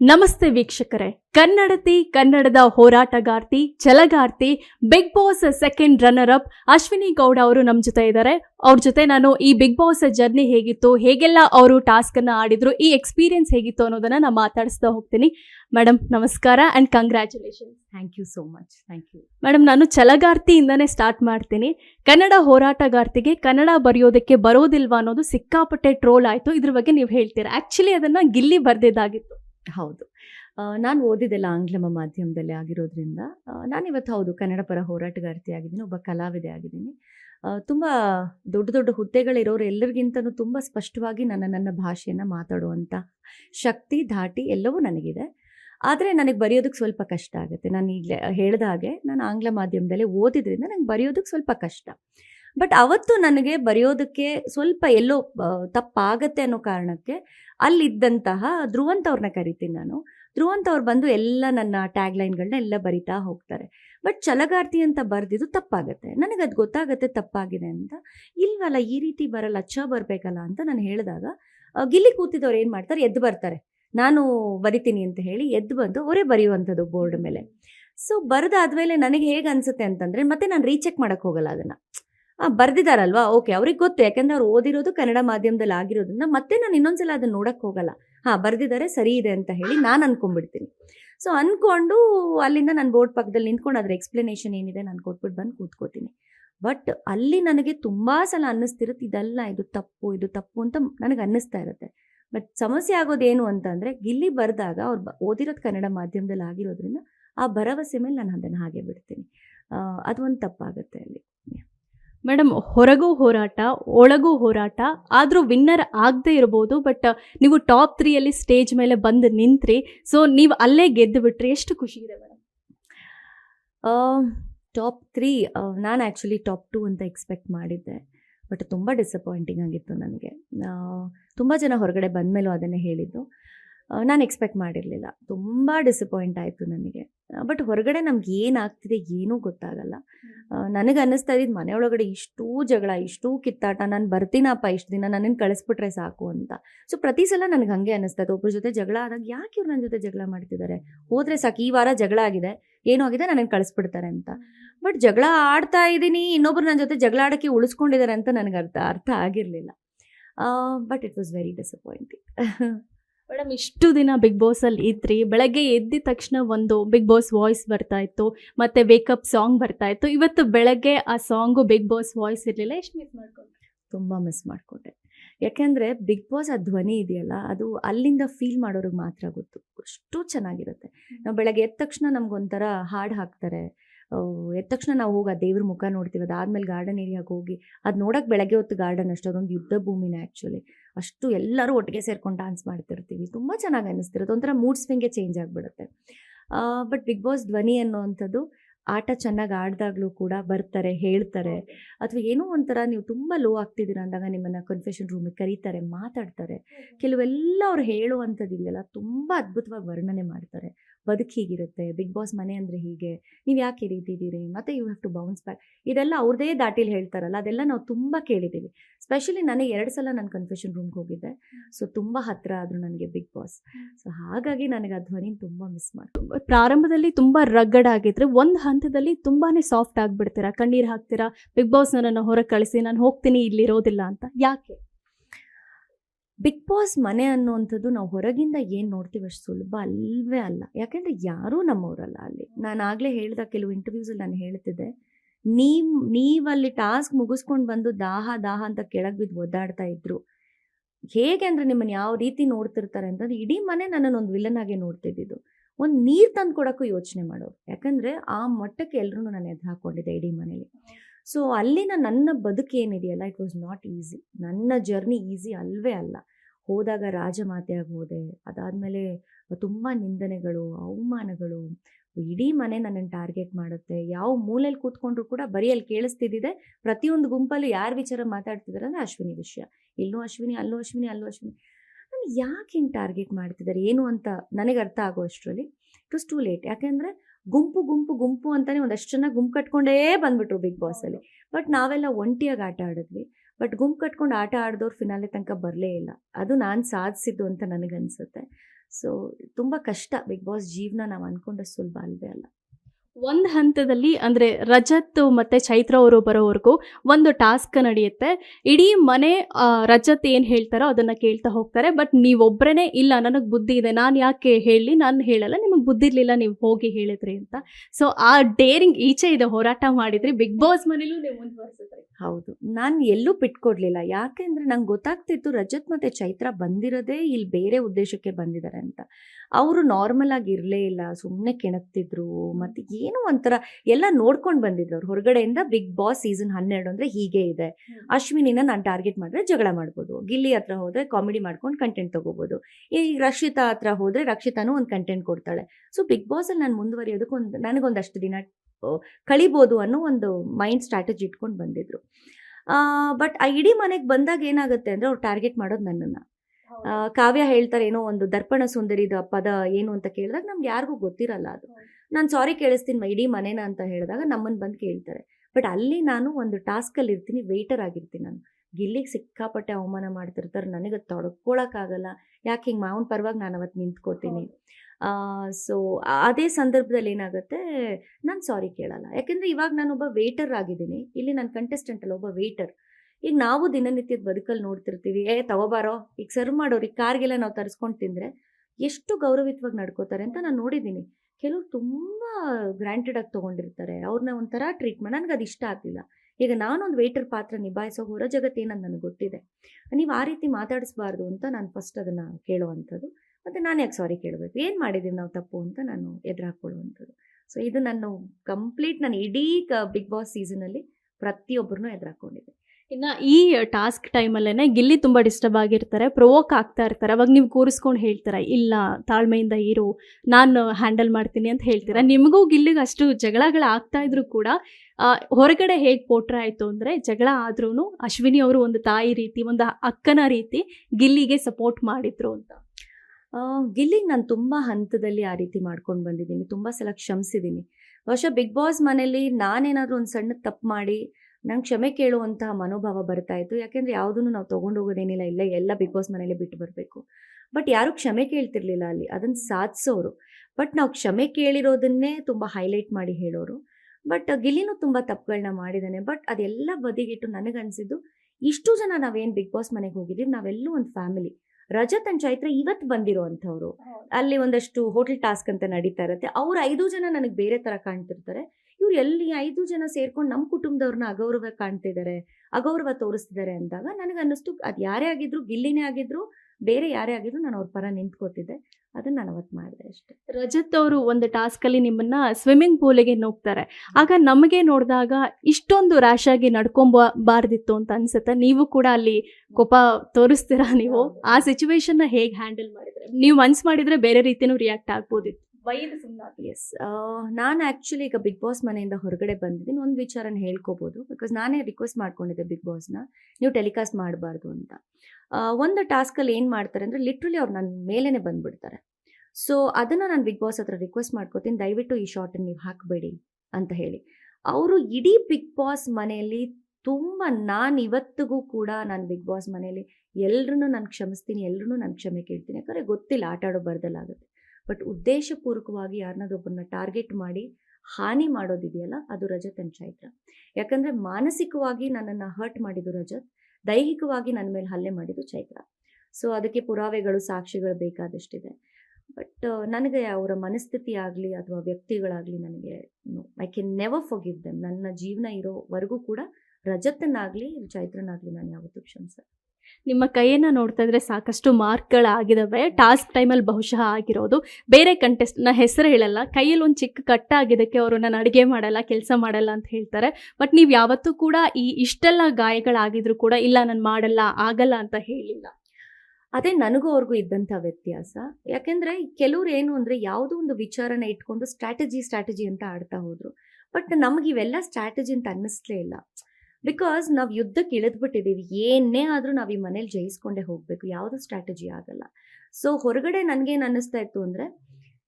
ನಮಸ್ತೆ ವೀಕ್ಷಕರೇ. ಕನ್ನಡತಿ ಕನ್ನಡದ ಹೋರಾಟಗಾರ್ತಿ ಛಲಗಾರ್ತಿ Bigg Boss second runner up Ashwini Gowda ಅವರು ನಮ್ಮ ಜೊತೆ ಇದ್ದಾರೆ. ಅವ್ರ ಜೊತೆ ನಾನು ಈ ಬಿಗ್ ಬಾಸ್ ಜರ್ನಿ ಹೇಗಿತ್ತು ಹೇಗೆಲ್ಲ ಅವರು ಟಾಸ್ಕ್ ಅನ್ನ ಆಡಿದ್ರು ಈ ಎಕ್ಸ್ಪೀರಿಯನ್ಸ್ ಹೇಗಿತ್ತು ಅನ್ನೋದನ್ನ ನಾನು ಮಾತಾಡಿಸ್ತಾ ಹೋಗ್ತೀನಿ. ಮೇಡಮ್ ನಮಸ್ಕಾರ and congratulation thank you so much thank you madam ನಾನು ಛಲಗಾರ್ತಿಯಿಂದನೇ ಸ್ಟಾರ್ಟ್ ಮಾಡ್ತೀನಿ. ಕನ್ನಡ ಹೋರಾಟಗಾರ್ತಿಗೆ ಕನ್ನಡ ಬರೆಯೋದಕ್ಕೆ ಬರೋದಿಲ್ವಾ ಅನ್ನೋದು ಸಿಕ್ಕಾಪಟ್ಟೆ ಟ್ರೋಲ್ ಆಯಿತು. ಇದ್ರ ಬಗ್ಗೆ ನೀವು ಹೇಳ್ತೀರಾ? ಆ್ಯಕ್ಚುಲಿ ಅದನ್ನು ಗಿಲ್ಲಿ ಬರೆದಿದ್ದಾಗಿತ್ತು. ಹೌದು. ನಾನು ಓದಿದ್ದೆಲ್ಲ ಆಂಗ್ಲಮ ಮಾಧ್ಯಮದಲ್ಲಿ ಆಗಿರೋದ್ರಿಂದ ನಾನು ಇವತ್ತು ಹೌದು, ಕನ್ನಡ ಪರ ಹೋರಾಟಗಾರ್ತಿ ಆಗಿದ್ದೀನಿ, ಒಬ್ಬ ಕಲಾವಿದೆ ಆಗಿದ್ದೀನಿ. ತುಂಬ ದೊಡ್ಡ ದೊಡ್ಡ ಹುದ್ದೆಗಳಿರೋರು ಎಲ್ಲರಿಗಿಂತನೂ ತುಂಬ ಸ್ಪಷ್ಟವಾಗಿ ನನ್ನ ನನ್ನ ಭಾಷೆಯನ್ನು ಮಾತಾಡುವಂಥ ಶಕ್ತಿ, ಧಾಟಿ ಎಲ್ಲವೂ ನನಗಿದೆ. ಆದರೆ ನನಗೆ ಬರೆಯೋದಕ್ಕೆ ಸ್ವಲ್ಪ ಕಷ್ಟ ಆಗುತ್ತೆ. ನಾನು ಈಗಲೇ ಹೇಳಿದ ಹಾಗೆ, ನಾನು ಆಂಗ್ಲ ಮಾಧ್ಯಮದಲ್ಲಿ ಓದಿದ್ರಿಂದ ನನಗೆ ಬರೆಯೋದಕ್ಕೆ ಸ್ವಲ್ಪ ಕಷ್ಟ. ಬಟ್ ಅವತ್ತು ನನಗೆ ಬರೆಯೋದಕ್ಕೆ ಸ್ವಲ್ಪ ಎಲ್ಲೋ ತಪ್ಪಾಗತ್ತೆ ಅನ್ನೋ ಕಾರಣಕ್ಕೆ ಅಲ್ಲಿದ್ದಂತಹ ಧ್ರುವಂತ ಅವ್ರನ್ನ ಕರಿತೀನಿ ನಾನು. ಧ್ರುವಂತ ಅವ್ರು ಬಂದು ಎಲ್ಲ ನನ್ನ ಟ್ಯಾಗ್ ಲೈನ್ಗಳನ್ನ ಎಲ್ಲ ಬರಿತಾ ಹೋಗ್ತಾರೆ. ಬಟ್ ಛಲಗಾರ್ತಿ ಅಂತ ಬರೆದಿದ್ದು ತಪ್ಪಾಗತ್ತೆ. ನನಗೆ ಅದು ಗೊತ್ತಾಗತ್ತೆ ತಪ್ಪಾಗಿದೆ ಅಂತ. ಇಲ್ವಲ್ಲ, ಈ ರೀತಿ ಬರಲ್ಲ, ಛ ಬರಬೇಕಲ್ಲ ಅಂತ ನಾನು ಹೇಳಿದಾಗ ಗಿಲ್ಲಿ ಕೂತಿದ್ದವ್ರು ಏನು ಮಾಡ್ತಾರೆ? ಎದ್ದು ಬರ್ತಾರೆ. ನಾನು ಬರಿತೀನಿ ಅಂತ ಹೇಳಿ ಎದ್ದು ಬಂದು ಅವರೇ ಬರೆಯುವಂಥದ್ದು ಬೋರ್ಡ್ ಮೇಲೆ. ಸೊ ಬರೆದಾದ್ಮೇಲೆ ನನಗೆ ಹೇಗೆ ಅನಿಸುತ್ತೆ ಅಂತಂದರೆ, ಮತ್ತೆ ನಾನು ರೀಚೆಕ್ ಮಾಡೋಕ್ಕೆ ಹೋಗಲ್ಲ ಅದನ್ನು. ಬರ್ದಿದಾರಲ್ವಾ? ಓಕೆ, ಅವ್ರಿಗೆ ಗೊತ್ತು, ಯಾಕಂದ್ರೆ ಅವ್ರು ಓದಿರೋದು ಕನ್ನಡ ಮಾಧ್ಯಮದಲ್ಲಿ ಆಗಿರೋದ್ರಿಂದ ಮತ್ತೆ ನಾನು ಇನ್ನೊಂದ್ಸಲ ಅದನ್ನ ನೋಡಕ್ಕೆ ಹೋಗಲ್ಲ. ಹಾಂ ಬರ್ದಿದ್ದಾರೆ ಸರಿ ಇದೆ ಅಂತ ಹೇಳಿ ನಾನು ಅನ್ಕೊಂಡ್ಬಿಡ್ತೀನಿ. ಸೊ ಅನ್ಕೊಂಡು ಅಲ್ಲಿಂದ ನಾನು ಬೋರ್ಡ್ ಪಕ್ಕದಲ್ಲಿ ನಿಂತ್ಕೊಂಡು ಅದ್ರ ಎಕ್ಸ್ಪ್ಲನೇಷನ್ ಏನಿದೆ ನಾನು ಕೊಟ್ಬಿಟ್ಟು ಬಂದು ಕೂತ್ಕೋತೀನಿ. ಬಟ್ ಅಲ್ಲಿ ನನಗೆ ತುಂಬ ಸಲ ಅನ್ನಿಸ್ತಿರುತ್ತೆ, ಇದೆಲ್ಲ ಇದು ತಪ್ಪು ಇದು ತಪ್ಪು ಅಂತ ನನಗೆ ಅನ್ನಿಸ್ತಾ ಇರುತ್ತೆ. ಬಟ್ ಸಮಸ್ಯೆ ಆಗೋದೇನು ಅಂತಂದರೆ ಗಿಲ್ಲಿ ಬರೆದಾಗ ಅವ್ರು ಓದಿರೋದು ಕನ್ನಡ ಮಾಧ್ಯಮದಲ್ಲಿ ಆಗಿರೋದ್ರಿಂದ ಆ ಭರವಸೆ ಮೇಲೆ ನಾನು ಅದನ್ನು ಹಾಗೆ ಬಿಡ್ತೀನಿ. ಅದು ಒಂದು ತಪ್ಪಾಗುತ್ತೆ ಅಲ್ಲಿ. ಮೇಡಮ್, ಹೊರಗೂ ಹೋರಾಟ, ಒಳಗೂ ಹೋರಾಟ, ಆದರೂ ವಿನ್ನರ್ ಆಗದೆ ಇರ್ಬೋದು, ಬಟ್ ನೀವು ಟಾಪ್ ತ್ರೀಯಲ್ಲಿ ಸ್ಟೇಜ್ ಮೇಲೆ ಬಂದು ನಿಂತ್ರಿ, ಸೊ ನೀವು ಅಲ್ಲೇ ಗೆದ್ದು ಬಿಟ್ರಿ, ಎಷ್ಟು ಖುಷಿ ಇದೆ ಮೇಡಮ್? ಟಾಪ್ ತ್ರೀ ನಾನು ಆ್ಯಕ್ಚುಲಿ ಟಾಪ್ ಟೂ ಅಂತ ಎಕ್ಸ್ಪೆಕ್ಟ್ ಮಾಡಿದ್ದೆ, ಬಟ್ ತುಂಬ ಡಿಸಪಾಯಿಂಟಿಂಗ್ ಆಗಿತ್ತು ನನಗೆ. ತುಂಬ ಜನ ಹೊರಗಡೆ ಬಂದ ಮೇಲೂ ಅದನ್ನೇ ಹೇಳಿದ್ದು. ನಾನು ಎಕ್ಸ್ಪೆಕ್ಟ್ ಮಾಡಿರಲಿಲ್ಲ. ತುಂಬ ಡಿಸಪಾಯಿಂಟ್ ಆಯಿತು ನನಗೆ. ಬಟ್ ಹೊರಗಡೆ ನಮ್ಗೆ ಏನಾಗ್ತಿದೆ ಏನೂ ಗೊತ್ತಾಗಲ್ಲ. ನನಗೆ ಅನ್ನಿಸ್ತಾ ಇದ್ದಿದ್ದು ಮನೆಯೊಳಗಡೆ ಇಷ್ಟೂ ಜಗಳ ಇಷ್ಟೂ ಕಿತ್ತಾಟ ನಾನು ಬರ್ತೀನಪ್ಪ ಇಷ್ಟು ದಿನ ನನ್ನನ್ನು ಕಳಿಸ್ಬಿಟ್ರೆ ಸಾಕು ಅಂತ. ಸೊ ಪ್ರತಿ ಸಲ ನನಗೆ ಹಾಗೆ ಅನ್ನಿಸ್ತಾ ಇತ್ತು. ಒಬ್ಬರ ಜೊತೆ ಜಗಳ ಆದಾಗ ಯಾಕೆ ಇವ್ರು ನನ್ನ ಜೊತೆ ಜಗಳ ಮಾಡ್ತಿದ್ದಾರೆ? ಹೋದರೆ ಸಾಕು ಈ ವಾರ ಜಗಳ ಆಗಿದೆ. ಏನೂ ಆಗಿದೆ ನನ್ನನ್ನು ಕಳಿಸ್ಬಿಡ್ತಾರೆ ಅಂತ. ಬಟ್ ಜಗಳ ಆಡ್ತಾ ಇದ್ದೀನಿ ಇನ್ನೊಬ್ರು ನನ್ನ ಜೊತೆ ಜಗಳ ಆಡೋಕ್ಕೆ ಉಳಿಸ್ಕೊಂಡಿದ್ದಾರೆ ಅಂತ ನನಗೆ ಅರ್ಥ ಅರ್ಥ ಆಗಿರಲಿಲ್ಲ. But it was very disappointing madam ಇಷ್ಟು ದಿನ ಬಿಗ್ ಬಾಸ್ ಅಲ್ಲಿ ಇದ್ರಿ ಬೆಳಗ್ಗೆ ಎದ್ದ ತಕ್ಷಣ ಒಂದು ಬಿಗ್ ಬಾಸ್ ವಾಯ್ಸ್ ಬರ್ತಾ ಇತ್ತು ಮತ್ತೆ ವೇಕಪ್ ಸಾಂಗ್ ಬರ್ತಾ ಇತ್ತು. ಇವತ್ತು ಬೆಳಗ್ಗೆ ಆ ಸಾಂಗು ಬಿಗ್ ಬಾಸ್ ವಾಯ್ಸ್ ಇರಲಿಲ್ಲ ಎಷ್ಟು ಮಿಸ್ ಮಾಡ್ಕೊಂಡು? ತುಂಬ ಮಿಸ್ ಮಾಡ್ಕೊಂಡೆ. ಯಾಕೆಂದರೆ ಬಿಗ್ ಬಾಸ್ ಆ ಧ್ವನಿ ಇದೆಯಲ್ಲ ಅದು ಅಲ್ಲಿಂದ ಫೀಲ್ ಮಾಡೋರಿಗೆ ಮಾತ್ರ ಗೊತ್ತು. ಅಷ್ಟು ಚೆನ್ನಾಗಿರುತ್ತೆ. ನಾವು ಬೆಳಗ್ಗೆ ಎದ್ದ ತಕ್ಷಣ ನಮ್ಗೊಂಥರ ಹಾಡು ಹಾಕ್ತಾರೆ ಎದ್ದ ತಕ್ಷಣ ನಾವು ಹೋಗಿ ಆ ದೇವ್ರ ಮುಖ ನೋಡ್ತೀವಿ. ಅದಾದ್ಮೇಲೆ ಗಾರ್ಡನ್ ಏರಿಯಾಗೆ ಹೋಗಿ ಅದು ನೋಡೋಕೆ ಬೆಳಗ್ಗೆ ಹೊತ್ತು ಗಾರ್ಡನ್ ಅಷ್ಟು, ಅದೊಂದು ಯುದ್ಧ ಭೂಮಿನ ಆ್ಯಕ್ಚುಲಿ ಅಷ್ಟು ಎಲ್ಲರೂ ಒಟ್ಟಿಗೆ ಸೇರ್ಕೊಂಡು ಡಾನ್ಸ್ ಮಾಡ್ತಿರ್ತೀವಿ. ತುಂಬ ಚೆನ್ನಾಗಿ ಅನ್ನಿಸ್ತಿರುತ್ತೆ ಒಂಥರ ಮೂಡ್ ಸ್ವಿಂಗೇ ಚೇಂಜ್ ಆಗಿಬಿಡುತ್ತೆ. ಬಟ್ ಬಿಗ್ ಬಾಸ್ ಧ್ವನಿ ಅನ್ನೋವಂಥದ್ದು ಆಟ ಚೆನ್ನಾಗಿ ಆಡಿದಾಗಲೂ ಕೂಡ ಬರ್ತಾರೆ ಹೇಳ್ತಾರೆ. ಅಥವಾ ಏನೋ ಒಂಥರ ನೀವು ತುಂಬ ಲೋ ಆಗ್ತಿದ್ದೀರಾ ಅಂದಾಗ ನಿಮ್ಮನ್ನು ಕನ್ಫೆಷನ್ ರೂಮಿಗೆ ಕರೀತಾರೆ ಮಾತಾಡ್ತಾರೆ. ಕೆಲವೆಲ್ಲ ಅವ್ರು ಹೇಳುವಂಥದ್ದು ಇದೆಯಲ್ಲ ತುಂಬ ಅದ್ಭುತವಾಗಿ ವರ್ಣನೆ ಮಾಡ್ತಾರೆ. ಬದುಕು ಹೀಗಿರುತ್ತೆ ಬಿಗ್ ಬಾಸ್ ಮನೆ ಅಂದರೆ ಹೀಗೆ ನೀವು ಯಾಕೆ ಈ ರೀತಿ ಇದ್ದೀರಿ? ಮತ್ತು you have to bounce back ಇದೆಲ್ಲ ಅವ್ರದೇ ದಾಟಿಲಿ ಹೇಳ್ತಾರಲ್ಲ ಅದೆಲ್ಲ ನಾವು ತುಂಬ ಕೇಳಿದ್ದೀವಿ. ಸ್ಪೆಷಲಿ ನನಗೆ ಎರಡು ಸಲ ನಾನು ಕನ್ಫೆಷನ್ ರೂಮ್ಗೆ ಹೋಗಿದ್ದೆ. ಸೊ ತುಂಬ ಹತ್ತಿರ ಆದರೂ ನನಗೆ ಬಿಗ್ ಬಾಸ್. ಸೊ ಹಾಗಾಗಿ ನನಗೆ ಆ ಧ್ವನಿ ತುಂಬ ಮಿಸ್ ಮಾಡ್ತು ಪ್ರಾರಂಭದಲ್ಲಿ ತುಂಬ ರಗ್ಗಡ್ ಆಗಿದ್ರೆ ಒಂದು ಹಂತದಲ್ಲಿ ತುಂಬಾನೇ ಸಾಫ್ಟ್ ಆಗಿಬಿಡ್ತೀರಾ? ಕಣ್ಣೀರು ಹಾಕ್ತೀರಾ? ಬಿಗ್ ಬಾಸ್ ನನ್ನನ್ನು ಹೊರಗೆ ಕಳಿಸಿ, ನಾನು ಹೋಗ್ತೀನಿ, ಇಲ್ಲಿ ಇರೋದಿಲ್ಲ ಅಂತ. ಯಾಕೆ? ಬಿಗ್ ಬಾಸ್ ಮನೆ ಅನ್ನುವಂಥದ್ದು ನಾವು ಹೊರಗಿಂದ ಏನು ನೋಡ್ತೀವಿ ಅಷ್ಟು ಸುಲಭ ಅಲ್ವೇ ಅಲ್ಲ. ಯಾಕೆಂದರೆ ಯಾರೂ ನಮ್ಮವರಲ್ಲ ಅಲ್ಲಿ. ನಾನು ಆಗಲೇ ಹೇಳಿದ ಕೆಲವು ಇಂಟರ್ವ್ಯೂಸಲ್ಲಿ ನಾನು ಹೇಳ್ತಿದ್ದೆ, ನೀವು, ನೀವಲ್ಲಿ ಟಾಸ್ಕ್ ಮುಗಿಸ್ಕೊಂಡು ಬಂದು ದಾಹ ದಾಹ ಅಂತ ಕೆಳಗೆ ಬಿದ್ದು ಒದ್ದಾಡ್ತಾ ಇದ್ರು, ಹೇಗೆ ಅಂದರೆ ನಿಮ್ಮನ್ನು ಯಾವ ರೀತಿ ನೋಡ್ತಿರ್ತಾರೆ ಅಂತಂದ್ರೆ ಇಡೀ ಮನೆ ನನ್ನನ್ನು ಒಂದು ವಿಲನ್ ಆಗಿ ನೋಡ್ತಿದ್ದಿದ್ದು. ಒಂದು ನೀರು ತಂದು ಕೊಡೋಕ್ಕೂ ಯೋಚನೆ ಮಾಡೋರು. ಯಾಕಂದರೆ ಆ ಮಟ್ಟಕ್ಕೆ ಎಲ್ಲರೂ ನಾನು ಎದ್ದು ಹಾಕ್ಕೊಂಡಿದ್ದೆ ಇಡೀ ಮನೇಲಿ. ಸೊ ಅಲ್ಲಿನ ನನ್ನ ಬದುಕೇನಿದೆಯಲ್ಲ ಇಟ್ ವಾಸ್ ನಾಟ್ ಈಸಿ ನನ್ನ ಜರ್ನಿ ಈಸಿ ಅಲ್ವೇ ಅಲ್ಲ. ಹೋದಾಗ ರಾಜಮಾತೆಯಾಗಿ ಹೋದೆ ಅದಾದಮೇಲೆ ತುಂಬ ನಿಂದನೆಗಳು, ಅವಮಾನಗಳು. ಇಡೀ ಮನೆ ನನ್ನನ್ನು ಟಾರ್ಗೆಟ್ ಮಾಡುತ್ತೆ. ಯಾವ ಮೂಲೆಯಲ್ಲಿ ಕೂತ್ಕೊಂಡ್ರು ಕೂಡ ಬರೀ ಅಲ್ಲಿ ಕೇಳಿಸ್ತಿದ್ದಿದೆ. ಪ್ರತಿಯೊಂದು ಗುಂಪಲ್ಲೂ ಯಾರು ವಿಚಾರ ಮಾತಾಡ್ತಿದ್ದಾರೆ ಅಂದರೆ ಅಶ್ವಿನಿ ವಿಷಯ. ಇಲ್ಲೂ ಅಶ್ವಿನಿ, ಅಲ್ಲೂ ಅಶ್ವಿನಿ ಅಲ್ಲೂ ಅಶ್ವಿನಿ. ಯಾಕೆ ಹಿಂಗೆ ಟಾರ್ಗೆಟ್ ಮಾಡ್ತಿದ್ದಾರೆ ಏನು ಅಂತ ನನಗೆ ಅರ್ಥ ಆಗೋ ಅಷ್ಟರಲ್ಲಿ ಇಟ್ ವಾಸ್ ಟೂ ಲೇಟ್ ಯಾಕೆಂದರೆ ಗುಂಪು ಗುಂಪು ಗುಂಪು ಅಂತಲೇ ಒಂದಷ್ಟು ಜನ ಗುಂಪು ಕಟ್ಕೊಂಡೇ ಬಂದ್ಬಿಟ್ರು ಬಿಗ್ ಬಾಸಲ್ಲಿ ಬಟ್ ನಾವೆಲ್ಲ ಒಂಟಿಯಾಗಿ ಆಟ ಆಡಿದ್ವಿ. ಬಟ್ ಗುಂಪು ಕಟ್ಕೊಂಡು ಆಟ ಆಡಿದವ್ರು ಫಿನಾಲೆ ತನಕ ಬರಲೇ ಇಲ್ಲ. ಅದು ನಾನು ಸಾಧಿಸಿದ್ದು ಅಂತ ನನಗನ್ಸುತ್ತೆ. ಸೊ ತುಂಬ ಕಷ್ಟ. ಬಿಗ್ ಬಾಸ್ ಜೀವನ ನಾವು ಅಂದ್ಕೊಂಡಷ್ಟು ಸುಲಭ ಅಲ್ವೇ ಅಲ್ಲ. ಒಂದು ಹಂತದಲ್ಲಿ ಅಂದರೆ ರಜತ್ ಮತ್ತು ಚೈತ್ರ ಅವರು ಬರೋವರೆಗೂ ಒಂದು ಟಾಸ್ಕ್ ನಡೆಯುತ್ತೆ. ಇಡೀ ಮನೆ ರಜತ್ ಏನು ಹೇಳ್ತಾರೋ ಅದನ್ನು ಕೇಳ್ತಾ ಹೋಗ್ತಾರೆ. ಬಟ್ ನೀವೊಬ್ಬರೇ ಇಲ್ಲ, ನನಗೆ ಬುದ್ಧಿ ಇದೆ, ನಾನು ಯಾಕೆ ಹೇಳಿ, ನಾನು ಹೇಳಲ್ಲ, ನಿಮಗೆ ಬುದ್ಧಿ ಇರಲಿಲ್ಲ, ನೀವು ಹೋಗಿ ಹೇಳಿದ್ರಿ ಅಂತ. ಸೊ ಆ ಡೇರಿಂಗ್ ಈಚೆ ಇದೆ, ಹೋರಾಟ ಮಾಡಿದ್ರಿ. ಬಿಗ್ ಬಾಸ್ ಮನೇಲೂ ನೀವು ಮುಂದುವರ್ಸಿದ್ರಿ. ಹೌದು. ನಾನು ಎಲ್ಲೂ ಬಿಟ್ಕೊಡ್ಲಿಲ್ಲ. ಯಾಕೆಂದ್ರೆ ನಂಗೆ ಗೊತ್ತಾಗ್ತಿತ್ತು ರಜತ್ ಮತ್ತು ಚೈತ್ರ ಬಂದಿರೋದೇ ಇಲ್ಲಿ ಬೇರೆ ಉದ್ದೇಶಕ್ಕೆ ಬಂದಿದ್ದಾರೆ ಅಂತ. ಅವರು ನಾರ್ಮಲ್ ಆಗಿ ಇರಲೇ ಇಲ್ಲ ಸುಮ್ಮನೆ ಕೆಣಕ್ತಿದ್ರು ಮತ್ತು ಏನೋ ಒಂಥರ ಎಲ್ಲ ನೋಡ್ಕೊಂಡು ಬಂದಿದ್ರು ಅವ್ರು. ಹೊರಗಡೆಯಿಂದ ಬಿಗ್ ಬಾಸ್ ಸೀಸನ್ ಹನ್ನೆರಡು ಅಂದರೆ ಹೀಗೆ ಇದೆ. ಅಶ್ವಿನಿನ ನಾನು ಟಾರ್ಗೆಟ್ ಮಾಡಿದ್ರೆ ಜಗಳ ಮಾಡ್ಬೋದು. ಗಿಲ್ಲಿ ಹತ್ರ ಹೋದರೆ ಕಾಮಿಡಿ ಮಾಡ್ಕೊಂಡು ಕಂಟೆಂಟ್ ತೊಗೋಬೋದು. ಈ ರಕ್ಷಿತಾ ಹತ್ರ ಹೋದರೆ ರಕ್ಷಿತಾನು ಒಂದು ಕಂಟೆಂಟ್ ಕೊಡ್ತಾಳೆ. ಸೊ ಬಿಗ್ ಬಾಸಲ್ಲಿ ನಾನು ಮುಂದುವರಿಯೋದಕ್ಕೊಂದು ನನಗೊಂದಷ್ಟು ದಿನ ಕಳಿಬೋದು ಅನ್ನೋ ಒಂದು ಮೈಂಡ್ ಸ್ಟ್ರಾಟಜಿ ಇಟ್ಕೊಂಡು ಬಂದಿದ್ರು. ಬಟ್ ಆ ಇಡೀ ಮನೆಗೆ ಬಂದಾಗ ಏನಾಗುತ್ತೆ ಅಂದರೆ ಅವ್ರು ಟಾರ್ಗೆಟ್ ಮಾಡೋದು ನನ್ನನ್ನು. ಕಾವ್ಯ ಹೇಳ್ತಾರೆ ಏನೋ ಒಂದು ದರ್ಪಣ ಸುಂದರಿದ ಪದ ಏನು ಅಂತ ಕೇಳಿದಾಗ ನಮ್ಗೆ ಯಾರಿಗೂ ಗೊತ್ತಿರಲ್ಲ ಅದು. ನಾನು ಸಾರಿ ಕೇಳಿಸ್ತೀನಿ ಇಡೀ ಮನೇನ ಅಂತ ಹೇಳಿದಾಗ ನಮ್ಮನ್ನು ಬಂದು ಕೇಳ್ತಾರೆ. ಬಟ್ ಅಲ್ಲಿ ನಾನು ಒಂದು ಟಾಸ್ಕಲ್ಲಿ ಇರ್ತೀನಿ ವೆಯ್ಟರ್ ಆಗಿರ್ತೀನಿ ನಾನು. ಗಿಲ್ಲಿಗೆ ಸಿಕ್ಕಾಪಟ್ಟೆ ಅವಮಾನ ಮಾಡ್ತಿರ್ತಾರೆ ನನಗೆ ತೊಡ್ಕೊಳಕ್ಕಾಗಲ್ಲ ಯಾಕೆ ಹಿಂಗೆ ಮಾವನ ಪರವಾಗಿ ನಾನು ಅವತ್ತು ನಿಂತ್ಕೋತೀನಿ? ಸೊ ಅದೇ ಸಂದರ್ಭದಲ್ಲಿ ಏನಾಗುತ್ತೆ, ನಾನು ಸಾರಿ ಕೇಳಲ್ಲ. ಯಾಕೆಂದರೆ ಇವಾಗ ನಾನು ಒಬ್ಬ ವೇಟರ್ ಆಗಿದ್ದೀನಿ. ಇಲ್ಲಿ ನಾನು ಕಂಟೆಸ್ಟೆಂಟ್ ಅಲ್ಲ, ಒಬ್ಬ ವೇಟರ್ ಈಗ ನಾವು ದಿನನಿತ್ಯದ ಬದುಕಲ್ಲಿ ನೋಡ್ತಿರ್ತೀವಿ, ಏ ತಗೋಬಾರೋ ಈಗ ಸರ್ವ್ ಮಾಡೋರು ಈಗ ಕಾರ್ಗೆಲ್ಲ ನಾವು ತರಿಸ್ಕೊಂಡು ತಿಂದರೆ ಎಷ್ಟು ಗೌರವಿತವಾಗಿ ನಡ್ಕೋತಾರೆ? ಅಂತ ನಾನು ನೋಡಿದ್ದೀನಿ. ಕೆಲವರು ತುಂಬ ಗ್ರ್ಯಾಂಟೆಡ್ ಆಗಿ ತೊಗೊಂಡಿರ್ತಾರೆ. ಅವ್ರನ್ನ ಒಂಥರ ಟ್ರೀಟ್ಮೆಂಟ್ ನನಗೆ ಅದು ಇಷ್ಟ ಆಗಲಿಲ್ಲ. ಈಗ ನಾನೊಂದು ವೇಟರ್ ಪಾತ್ರ ನಿಭಾಯಿಸೋ ಹೊರ ಜಗತ್ತೇನಂತ ನನಗೆ ಗೊತ್ತಿದೆ. ನೀವು ಆ ರೀತಿ ಮಾತಾಡಿಸ್ಬಾರ್ದು ಅಂತ ನಾನು ಫಸ್ಟ್ ಅದನ್ನು ಕೇಳುವಂಥದ್ದು ಮತ್ತು ನಾನು ಯಾಕೆ ಸಾರಿ ಕೇಳಬೇಕು? ಏನು ಮಾಡಿದ್ದೀವಿ ನಾವು ತಪ್ಪು ಅಂತ ನಾನು ಎದುರು ಹಾಕ್ಕೊಳ್ಳುವಂಥದ್ದು ಸೊ ಇದು ನಾನು ಕಂಪ್ಲೀಟ್ ನಾನು ಇಡೀ ಕ ಬಿಗ್ ಬಾಸ್ ಸೀಸನಲ್ಲಿ ಪ್ರತಿಯೊಬ್ಬರನ್ನೂ ಎದುರು ಹಾಕ್ಕೊಂಡಿದ್ದೆ ಇನ್ನು ಈ ಟಾಸ್ಕ್ ಟೈಮಲ್ಲೇ ಗಿಲ್ಲಿ ತುಂಬ ಡಿಸ್ಟರ್ಬ್ ಆಗಿರ್ತಾರೆ ಪ್ರೊವೋಕ್ ಆಗ್ತಾ ಇರ್ತಾರೆ. ಅವಾಗ ನೀವು ಕೂರಿಸ್ಕೊಂಡು ಹೇಳ್ತೀರಾ, ಇಲ್ಲ, ತಾಳ್ಮೆಯಿಂದ ಇರು, ನಾನು ಹ್ಯಾಂಡಲ್ ಮಾಡ್ತೀನಿ ಅಂತ ಹೇಳ್ತೀರಾ? ನಿಮಗೂ ಗಿಲ್ಲಿಗೆ ಅಷ್ಟು ಜಗಳಗಳು ಆಗ್ತಾ ಇದ್ರೂ ಕೂಡ ಹೊರಗಡೆ ಹೇಗೆ ಪೋಟ್ರೆ ಆಯಿತು ಅಂದರೆ ಜಗಳ ಆದ್ರೂ ಅಶ್ವಿನಿ ಅವರು ಒಂದು ತಾಯಿ ರೀತಿ, ಒಂದು ಅಕ್ಕನ ರೀತಿ ಗಿಲ್ಲಿಗೆ ಸಪೋರ್ಟ್ ಮಾಡಿದ್ರು ಅಂತ. ಗಿಲ್ಲಿಗೆ ನಾನು ತುಂಬ ಹಂತದಲ್ಲಿ ಆ ರೀತಿ ಮಾಡ್ಕೊಂಡು ಬಂದಿದ್ದೀನಿ. ತುಂಬ ಸಲ ಕ್ಷಮಿಸಿದ್ದೀನಿ ಬಹುಶಃ ಬಿಗ್ ಬಾಸ್ ಮನೆಯಲ್ಲಿ ನಾನೇನಾದರೂ ಒಂದು ಸಣ್ಣ ತಪ್ಪು ಮಾಡಿ, ನಂಗೆ ಕ್ಷಮೆ ಕೇಳುವಂತಹ ಮನೋಭಾವ ಬರ್ತಾ ಇತ್ತು. ಯಾಕೆಂದರೆ ಯಾವುದನ್ನು ನಾವು ತೊಗೊಂಡು ಹೋಗೋದೇನಿಲ್ಲ. ಇಲ್ಲ ಎಲ್ಲ ಬಿಗ್ ಬಾಸ್ ಮನೆಯಲ್ಲಿ ಬಿಟ್ಟು ಬರಬೇಕು. ಬಟ್ ಯಾರೂ ಕ್ಷಮೆ ಕೇಳ್ತಿರ್ಲಿಲ್ಲ ಅಲ್ಲಿ. ಅದನ್ನು ಸಾಧಿಸೋರು. ಬಟ್ ನಾವು ಕ್ಷಮೆ ಕೇಳಿರೋದನ್ನೇ ತುಂಬ ಹೈಲೈಟ್ ಮಾಡಿ ಹೇಳೋರು. ಬಟ್ ಗಿಲ್ಲಿನೂ ತುಂಬ ತಪ್ಪುಗಳನ್ನ ಮಾಡಿದ್ದಾನೆ ಬಟ್ ಅದೆಲ್ಲ ಬದಿಗಿಟ್ಟು ನನಗನ್ಸಿದ್ದು, ಇಷ್ಟು ಜನ ನಾವೇನು ಬಿಗ್ ಬಾಸ್ ಮನೆಗೆ ಹೋಗಿದ್ದೀವಿ. ನಾವೆಲ್ಲೂ ಒಂದು ಫ್ಯಾಮಿಲಿ. ರಜತ್ ಅಂಡ್ ಚೈತ್ರ ಇವತ್ತು ಬಂದಿರೋ ಅಂಥವ್ರು ಅಲ್ಲಿ ಒಂದಷ್ಟು ಹೋಟೆಲ್ ಟಾಸ್ಕ್ ಅಂತ ನಡೀತಾ ಇರುತ್ತೆ. ಅವ್ರು ಐದು ಜನ ನನಗೆ ಬೇರೆ ಥರ ಕಾಣ್ತಿರ್ತಾರೆ. ಇವ್ರು ಎಲ್ಲಿ ಐದು ಜನ ಸೇರ್ಕೊಂಡು ನಮ್ಮ ಕುಟುಂಬದವ್ರನ್ನ ಅಗೌರವ ಕಾಣ್ತಿದ್ದಾರೆ ಅಗೌರವ ತೋರಿಸ್ತಿದ್ದಾರೆ ಅಂದಾಗ ನನಗೆ ಅನ್ನಿಸ್ತು ಅದು ಯಾರೇ ಆಗಿದ್ರು ಗಿಲ್ಲಿನೇ ಆಗಿದ್ರು ಬೇರೆ ಯಾರೇ ಆಗಿದ್ರು ನಾನು ಅವ್ರ ಪರ ನಿಂತ್ಕೋತಿದ್ದೆ. ಅದನ್ನ ನಲವತ್ತು ಮಾಡಿದೆ ಅಷ್ಟೇ. ರಜತ್ ಅವರು ಒಂದು ಟಾಸ್ಕಲ್ಲಿ ನಿಮ್ಮನ್ನ ಸ್ವಿಮ್ಮಿಂಗ್ ಪೂಲಿಗೆ ನೋಗ್ತಾರೆ. ಆಗ ನಮಗೆ ನೋಡಿದಾಗ ಇಷ್ಟೊಂದು ರ್ಯಾಶ್ ಆಗಿ ನಡ್ಕೊಂಬಾರ್ದಿತ್ತು ಅಂತ ಅನ್ಸುತ್ತೆ. ನೀವು ಕೂಡ ಅಲ್ಲಿ ಕೋಪ ತೋರಿಸ್ತೀರಾ ನೀವು? ಆ ಸಿಚುವೇಶನ್ನ ಹೇಗೆ ಹ್ಯಾಂಡಲ್ ಮಾಡಿದ್ರೆ? ನೀವು ಮನ್ಸ್ ಮಾಡಿದ್ರೆ ಬೇರೆ ರೀತಿನೂ ರಿಯಾಕ್ಟ್ ಆಗ್ಬೋದಿತ್ತು. ಬೈದು ಸುಮ್ಮನೆ ಎಸ್ ನಾನು ಆ್ಯಕ್ಚುಲಿ ಈಗ ಬಿಗ್ ಬಾಸ್ ಮನೆಯಿಂದ ಹೊರಗಡೆ ಬಂದಿದ್ದೀನಿ. ಒಂದು ವಿಚಾರನ ಹೇಳ್ಕೊಬೋದು. ಬಿಕಾಸ್ ನಾನೇ ರಿಕ್ವೆಸ್ಟ್ ಮಾಡ್ಕೊಂಡಿದ್ದೆ ಬಿಗ್ ಬಾಸ್ನ ನೀವು ಟೆಲಿಕಾಸ್ಟ್ ಮಾಡಬಾರ್ದು ಅಂತ. ಒಂದು ಟಾಸ್ಕಲ್ಲಿ ಏನು ಮಾಡ್ತಾರೆ ಅಂದರೆ ಲಿಟ್ರಲಿ ಅವ್ರು ನನ್ನ ಮೇಲೇ ಬಂದುಬಿಡ್ತಾರೆ. ಸೊ ಅದನ್ನು ನಾನು ಬಿಗ್ ಬಾಸ್ ಹತ್ರ ರಿಕ್ವೆಸ್ಟ್ ಮಾಡ್ಕೋತೀನಿ. ದಯವಿಟ್ಟು ಈ ಶಾರ್ಟನ್ನು ನೀವು ಹಾಕಬೇಡಿ ಅಂತ ಹೇಳಿ. ಅವರು ಇಡೀ ಬಿಗ್ ಬಾಸ್ ಮನೆಯಲ್ಲಿ ತುಂಬ ನಾನು ಇವತ್ತಿಗೂ ಕೂಡ ನಾನು ಬಿಗ್ ಬಾಸ್ ಮನೆಯಲ್ಲಿ ಎಲ್ಲರೂ ನಾನು ಕ್ಷಮಿಸ್ತೀನಿ ಎಲ್ಲರೂ ನಾನು ಕ್ಷಮೆ ಕೇಳ್ತೀನಿ. ಯಾಕಂದರೆ ಗೊತ್ತಿಲ್ಲ, ಆಟ ಆಡೋ ಬರ್ದಲ್ಲಾಗುತ್ತೆ. ಬಟ್ ಉದ್ದೇಶಪೂರ್ವಕವಾಗಿ ಯಾರನ್ನಾದ್ರೊಬ್ಬರನ್ನ ಟಾರ್ಗೆಟ್ ಮಾಡಿ ಹಾನಿ ಮಾಡೋದಿದೆಯಲ್ಲ, ಅದು ರಜತ್ ಅಂಡ್ ಚೈತ್ರ. ಯಾಕಂದರೆ ಮಾನಸಿಕವಾಗಿ ನನ್ನನ್ನು ಹರ್ಟ್ ಮಾಡಿದ್ದು ರಜತ್, ದೈಹಿಕವಾಗಿ ನನ್ನ ಮೇಲೆ ಹಲ್ಲೆ ಮಾಡಿದ್ದು ಚೈತ್ರ. ಸೊ ಅದಕ್ಕೆ ಪುರಾವೆಗಳು, ಸಾಕ್ಷಿಗಳು ಬೇಕಾದಷ್ಟಿದೆ. ಬಟ್ ನನಗೆ ಅವರ ಮನಸ್ಥಿತಿ ಆಗಲಿ ಅಥವಾ ವ್ಯಕ್ತಿಗಳಾಗಲಿ ನನಗೆ I can never forgive them ನನ್ನ ಜೀವನ ಇರೋವರೆಗೂ ಕೂಡ ರಜತನಾಗಲಿ, ಚೈತ್ರನಾಗಲಿ ನಾನು ಯಾವತ್ತೂ ಕ್ಷಮಿಸಲ್ಲ. ನಿಮ್ಮ ಕೈಯನ್ನ ನೋಡ್ತಾ ಇದ್ರೆ ಸಾಕಷ್ಟು ಮಾರ್ಕ್ಗಳಾಗಿದ್ದಾವೆ ಟಾಸ್ಕ್ ಟೈಮಲ್ಲಿ ಬಹುಶಃ ಆಗಿರೋದು. ಬೇರೆ ಕಂಟೆಸ್ಟ್ನ ಹೆಸರು ಹೇಳಲ್ಲ. ಕೈಯಲ್ಲಿ ಒಂದು ಚಿಕ್ಕ ಕಟ್ಟ ಆಗಿದ್ದಕ್ಕೆ ಅವರು ನಾನು ಅಡುಗೆ ಮಾಡಲ್ಲ, ಕೆಲಸ ಮಾಡಲ್ಲ ಅಂತ ಹೇಳ್ತಾರೆ. ಬಟ್ ನೀವು ಯಾವತ್ತೂ ಕೂಡ ಈ ಇಷ್ಟೆಲ್ಲ ಗಾಯಗಳಾಗಿದ್ರು ಕೂಡ ಇಲ್ಲ, ನಾನು ಮಾಡಲ್ಲ, ಆಗಲ್ಲ ಅಂತ ಹೇಳಿಲ್ಲ. ಅದೇ ನನಗೂ ಅವ್ರಿಗೂ ಇದ್ದಂಥ ವ್ಯತ್ಯಾಸ. ಯಾಕೆಂದರೆ ಕೆಲವ್ರು ಏನು ಅಂದರೆ ಯಾವುದೋ ಒಂದು ವಿಚಾರನ ಇಟ್ಕೊಂಡು ಸ್ಟ್ರಾಟಜಿ ಸ್ಟ್ರಾಟಜಿ ಅಂತ ಆಡ್ತಾ ಹೋದರು. ಬಟ್ ನಮಗೆ ಇವೆಲ್ಲ ಸ್ಟ್ರಾಟಜಿ ಅಂತ ಅನ್ನಿಸ್ಲೇ ಇಲ್ಲ. ಬಿಕಾಸ್ ನಾವು ಯುದ್ಧಕ್ಕೆ ಇಳಿದ್ಬಿಟ್ಟಿದ್ದೀವಿ ಏನೇ ಆದರೂ ನಾವು ಈ ಮನೇಲಿ ಜಯಿಸ್ಕೊಂಡೇ ಹೋಗಬೇಕು. ಯಾವುದೂ ಸ್ಟ್ರಾಟಜಿ ಆಗಲ್ಲ. ಸೊ ಹೊರಗಡೆ ನನಗೇನು ಅನ್ನಿಸ್ತಾ ಇತ್ತು ಅಂದರೆ,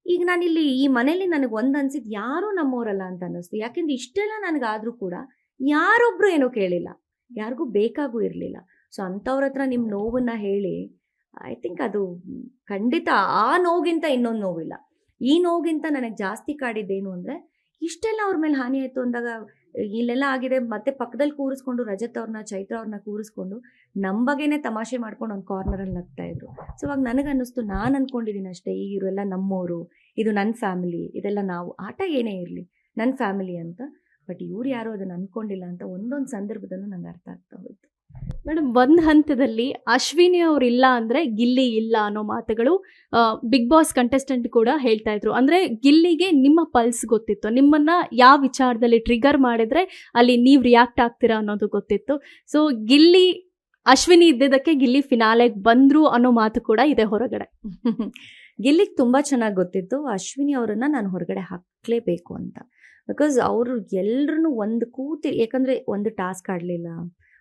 ಈಗ ನಾನಿಲ್ಲಿ ಈ ಮನೇಲಿ ನನಗೆ ಒಂದು ಅನ್ಸಿದ್ದು ಯಾರೂ ನಮ್ಮೋರಲ್ಲ ಅಂತ ಅನ್ನಿಸ್ತು. ಯಾಕೆಂದ್ರೆ ಇಷ್ಟೆಲ್ಲ ನನಗಾದರೂ ಕೂಡ ಯಾರೊಬ್ಬರು ಏನೂ ಕೇಳಿಲ್ಲ. ಯಾರಿಗೂ ಬೇಕಾಗೂ ಇರಲಿಲ್ಲ. ಸೊ ಅಂಥವ್ರ ಹತ್ರ ನಿಮ್ಮ ನೋವನ್ನು ಹೇಳಿ ಐ ಥಿಂಕ್ ಅದು ಖಂಡಿತ ಆ ನೋವಿಗಿಂತ ಇನ್ನೊಂದು ನೋವಿಲ್ಲ. ಈ ನೋವಿಗಿಂತ ನನಗೆ ಜಾಸ್ತಿ ಕಾಡಿದ್ದೇನು ಅಂದರೆ, ಇಷ್ಟೆಲ್ಲ ಅವ್ರ ಮೇಲೆ ಹಾನಿ ಆಯಿತು ಅಂದಾಗ ಇಲ್ಲೆಲ್ಲ ಆಗಿದೆ. ಮತ್ತೆ ಪಕ್ಕದಲ್ಲಿ ಕೂರಿಸ್ಕೊಂಡು ರಜತ್ ಅವ್ರನ್ನ, ಚೈತ್ರ ಅವ್ರನ್ನ ಕೂರಿಸ್ಕೊಂಡು ನಮ್ಮ ಬಗ್ಗೆನೇ ತಮಾಷೆ ಮಾಡ್ಕೊಂಡು ಒಂದು ಕಾರ್ನರಲ್ಲಿ ನಗ್ತಾ ಇದ್ರು. ಸೊ ಅವಾಗ ನನಗೆ ಅನ್ನಿಸ್ತು ನಾನು ಅನ್ಕೊಂಡಿದ್ದೀನಿ ಅಷ್ಟೇ ಈಗ ಇವರೆಲ್ಲ ನಮ್ಮವರು ಇದು ನನ್ನ ಫ್ಯಾಮಿಲಿ ಇದೆಲ್ಲ ನಾವು, ಆಟ ಏನೇ ಇರಲಿ ನನ್ನ ಫ್ಯಾಮಿಲಿ ಅಂತ. ಬಟ್ ಇವ್ರು ಯಾರು ಅದನ್ನು ಅನ್ಕೊಂಡಿಲ್ಲ ಅಂತ ಒಂದೊಂದು ಸಂದರ್ಭದಲ್ಲೂ ನಂಗೆ ಅರ್ಥ ಆಗ್ತಾ ಹೋಯ್ತು. ಮೇಡಮ್ ಒಂದು ಹಂತದಲ್ಲಿ ಅಶ್ವಿನಿ ಅವ್ರು ಇಲ್ಲ ಅಂದ್ರೆ ಗಿಲ್ಲಿ ಇಲ್ಲ ಅನ್ನೋ ಮಾತುಗಳು ಬಿಗ್ ಬಾಸ್ ಕಂಟೆಸ್ಟೆಂಟ್ ಕೂಡ ಹೇಳ್ತಾ ಇದ್ರು. ಅಂದ್ರೆ ಗಿಲ್ಲಿಗೆ ನಿಮ್ಮ ಪಲ್ಸ್ ಗೊತ್ತಿತ್ತು. ನಿಮ್ಮನ್ನ ಯಾವ ವಿಚಾರದಲ್ಲಿ ಟ್ರಿಗರ್ ಮಾಡಿದ್ರೆ ಅಲ್ಲಿ ನೀವು ರಿಯಾಕ್ಟ್ ಆಗ್ತೀರಾ ಅನ್ನೋದು ಗೊತ್ತಿತ್ತು. ಸೊ ಗಿಲ್ಲಿ, ಅಶ್ವಿನಿ ಇದ್ದಿದ್ದಕ್ಕೆ ಗಿಲ್ಲಿ ಫಿನಾಲೆಗೆ ಬಂದರು ಅನ್ನೋ ಮಾತು ಕೂಡ ಇದೆ ಹೊರಗಡೆ. ಗಿಲ್ಲಿಗೆ ತುಂಬ ಚೆನ್ನಾಗಿ ಗೊತ್ತಿತ್ತು. ಅಶ್ವಿನಿ ಅವರನ್ನು ನಾನು ಹೊರಗಡೆ ಹಾಕಲೇಬೇಕು ಅಂತ. ಬಿಕಾಸ್ ಅವರು ಎಲ್ಲರೂ ಒಂದು ಕೂತಿ ಯಾಕಂದರೆ ಒಂದು ಟಾಸ್ಕ್ ಆಡಲಿಲ್ಲ.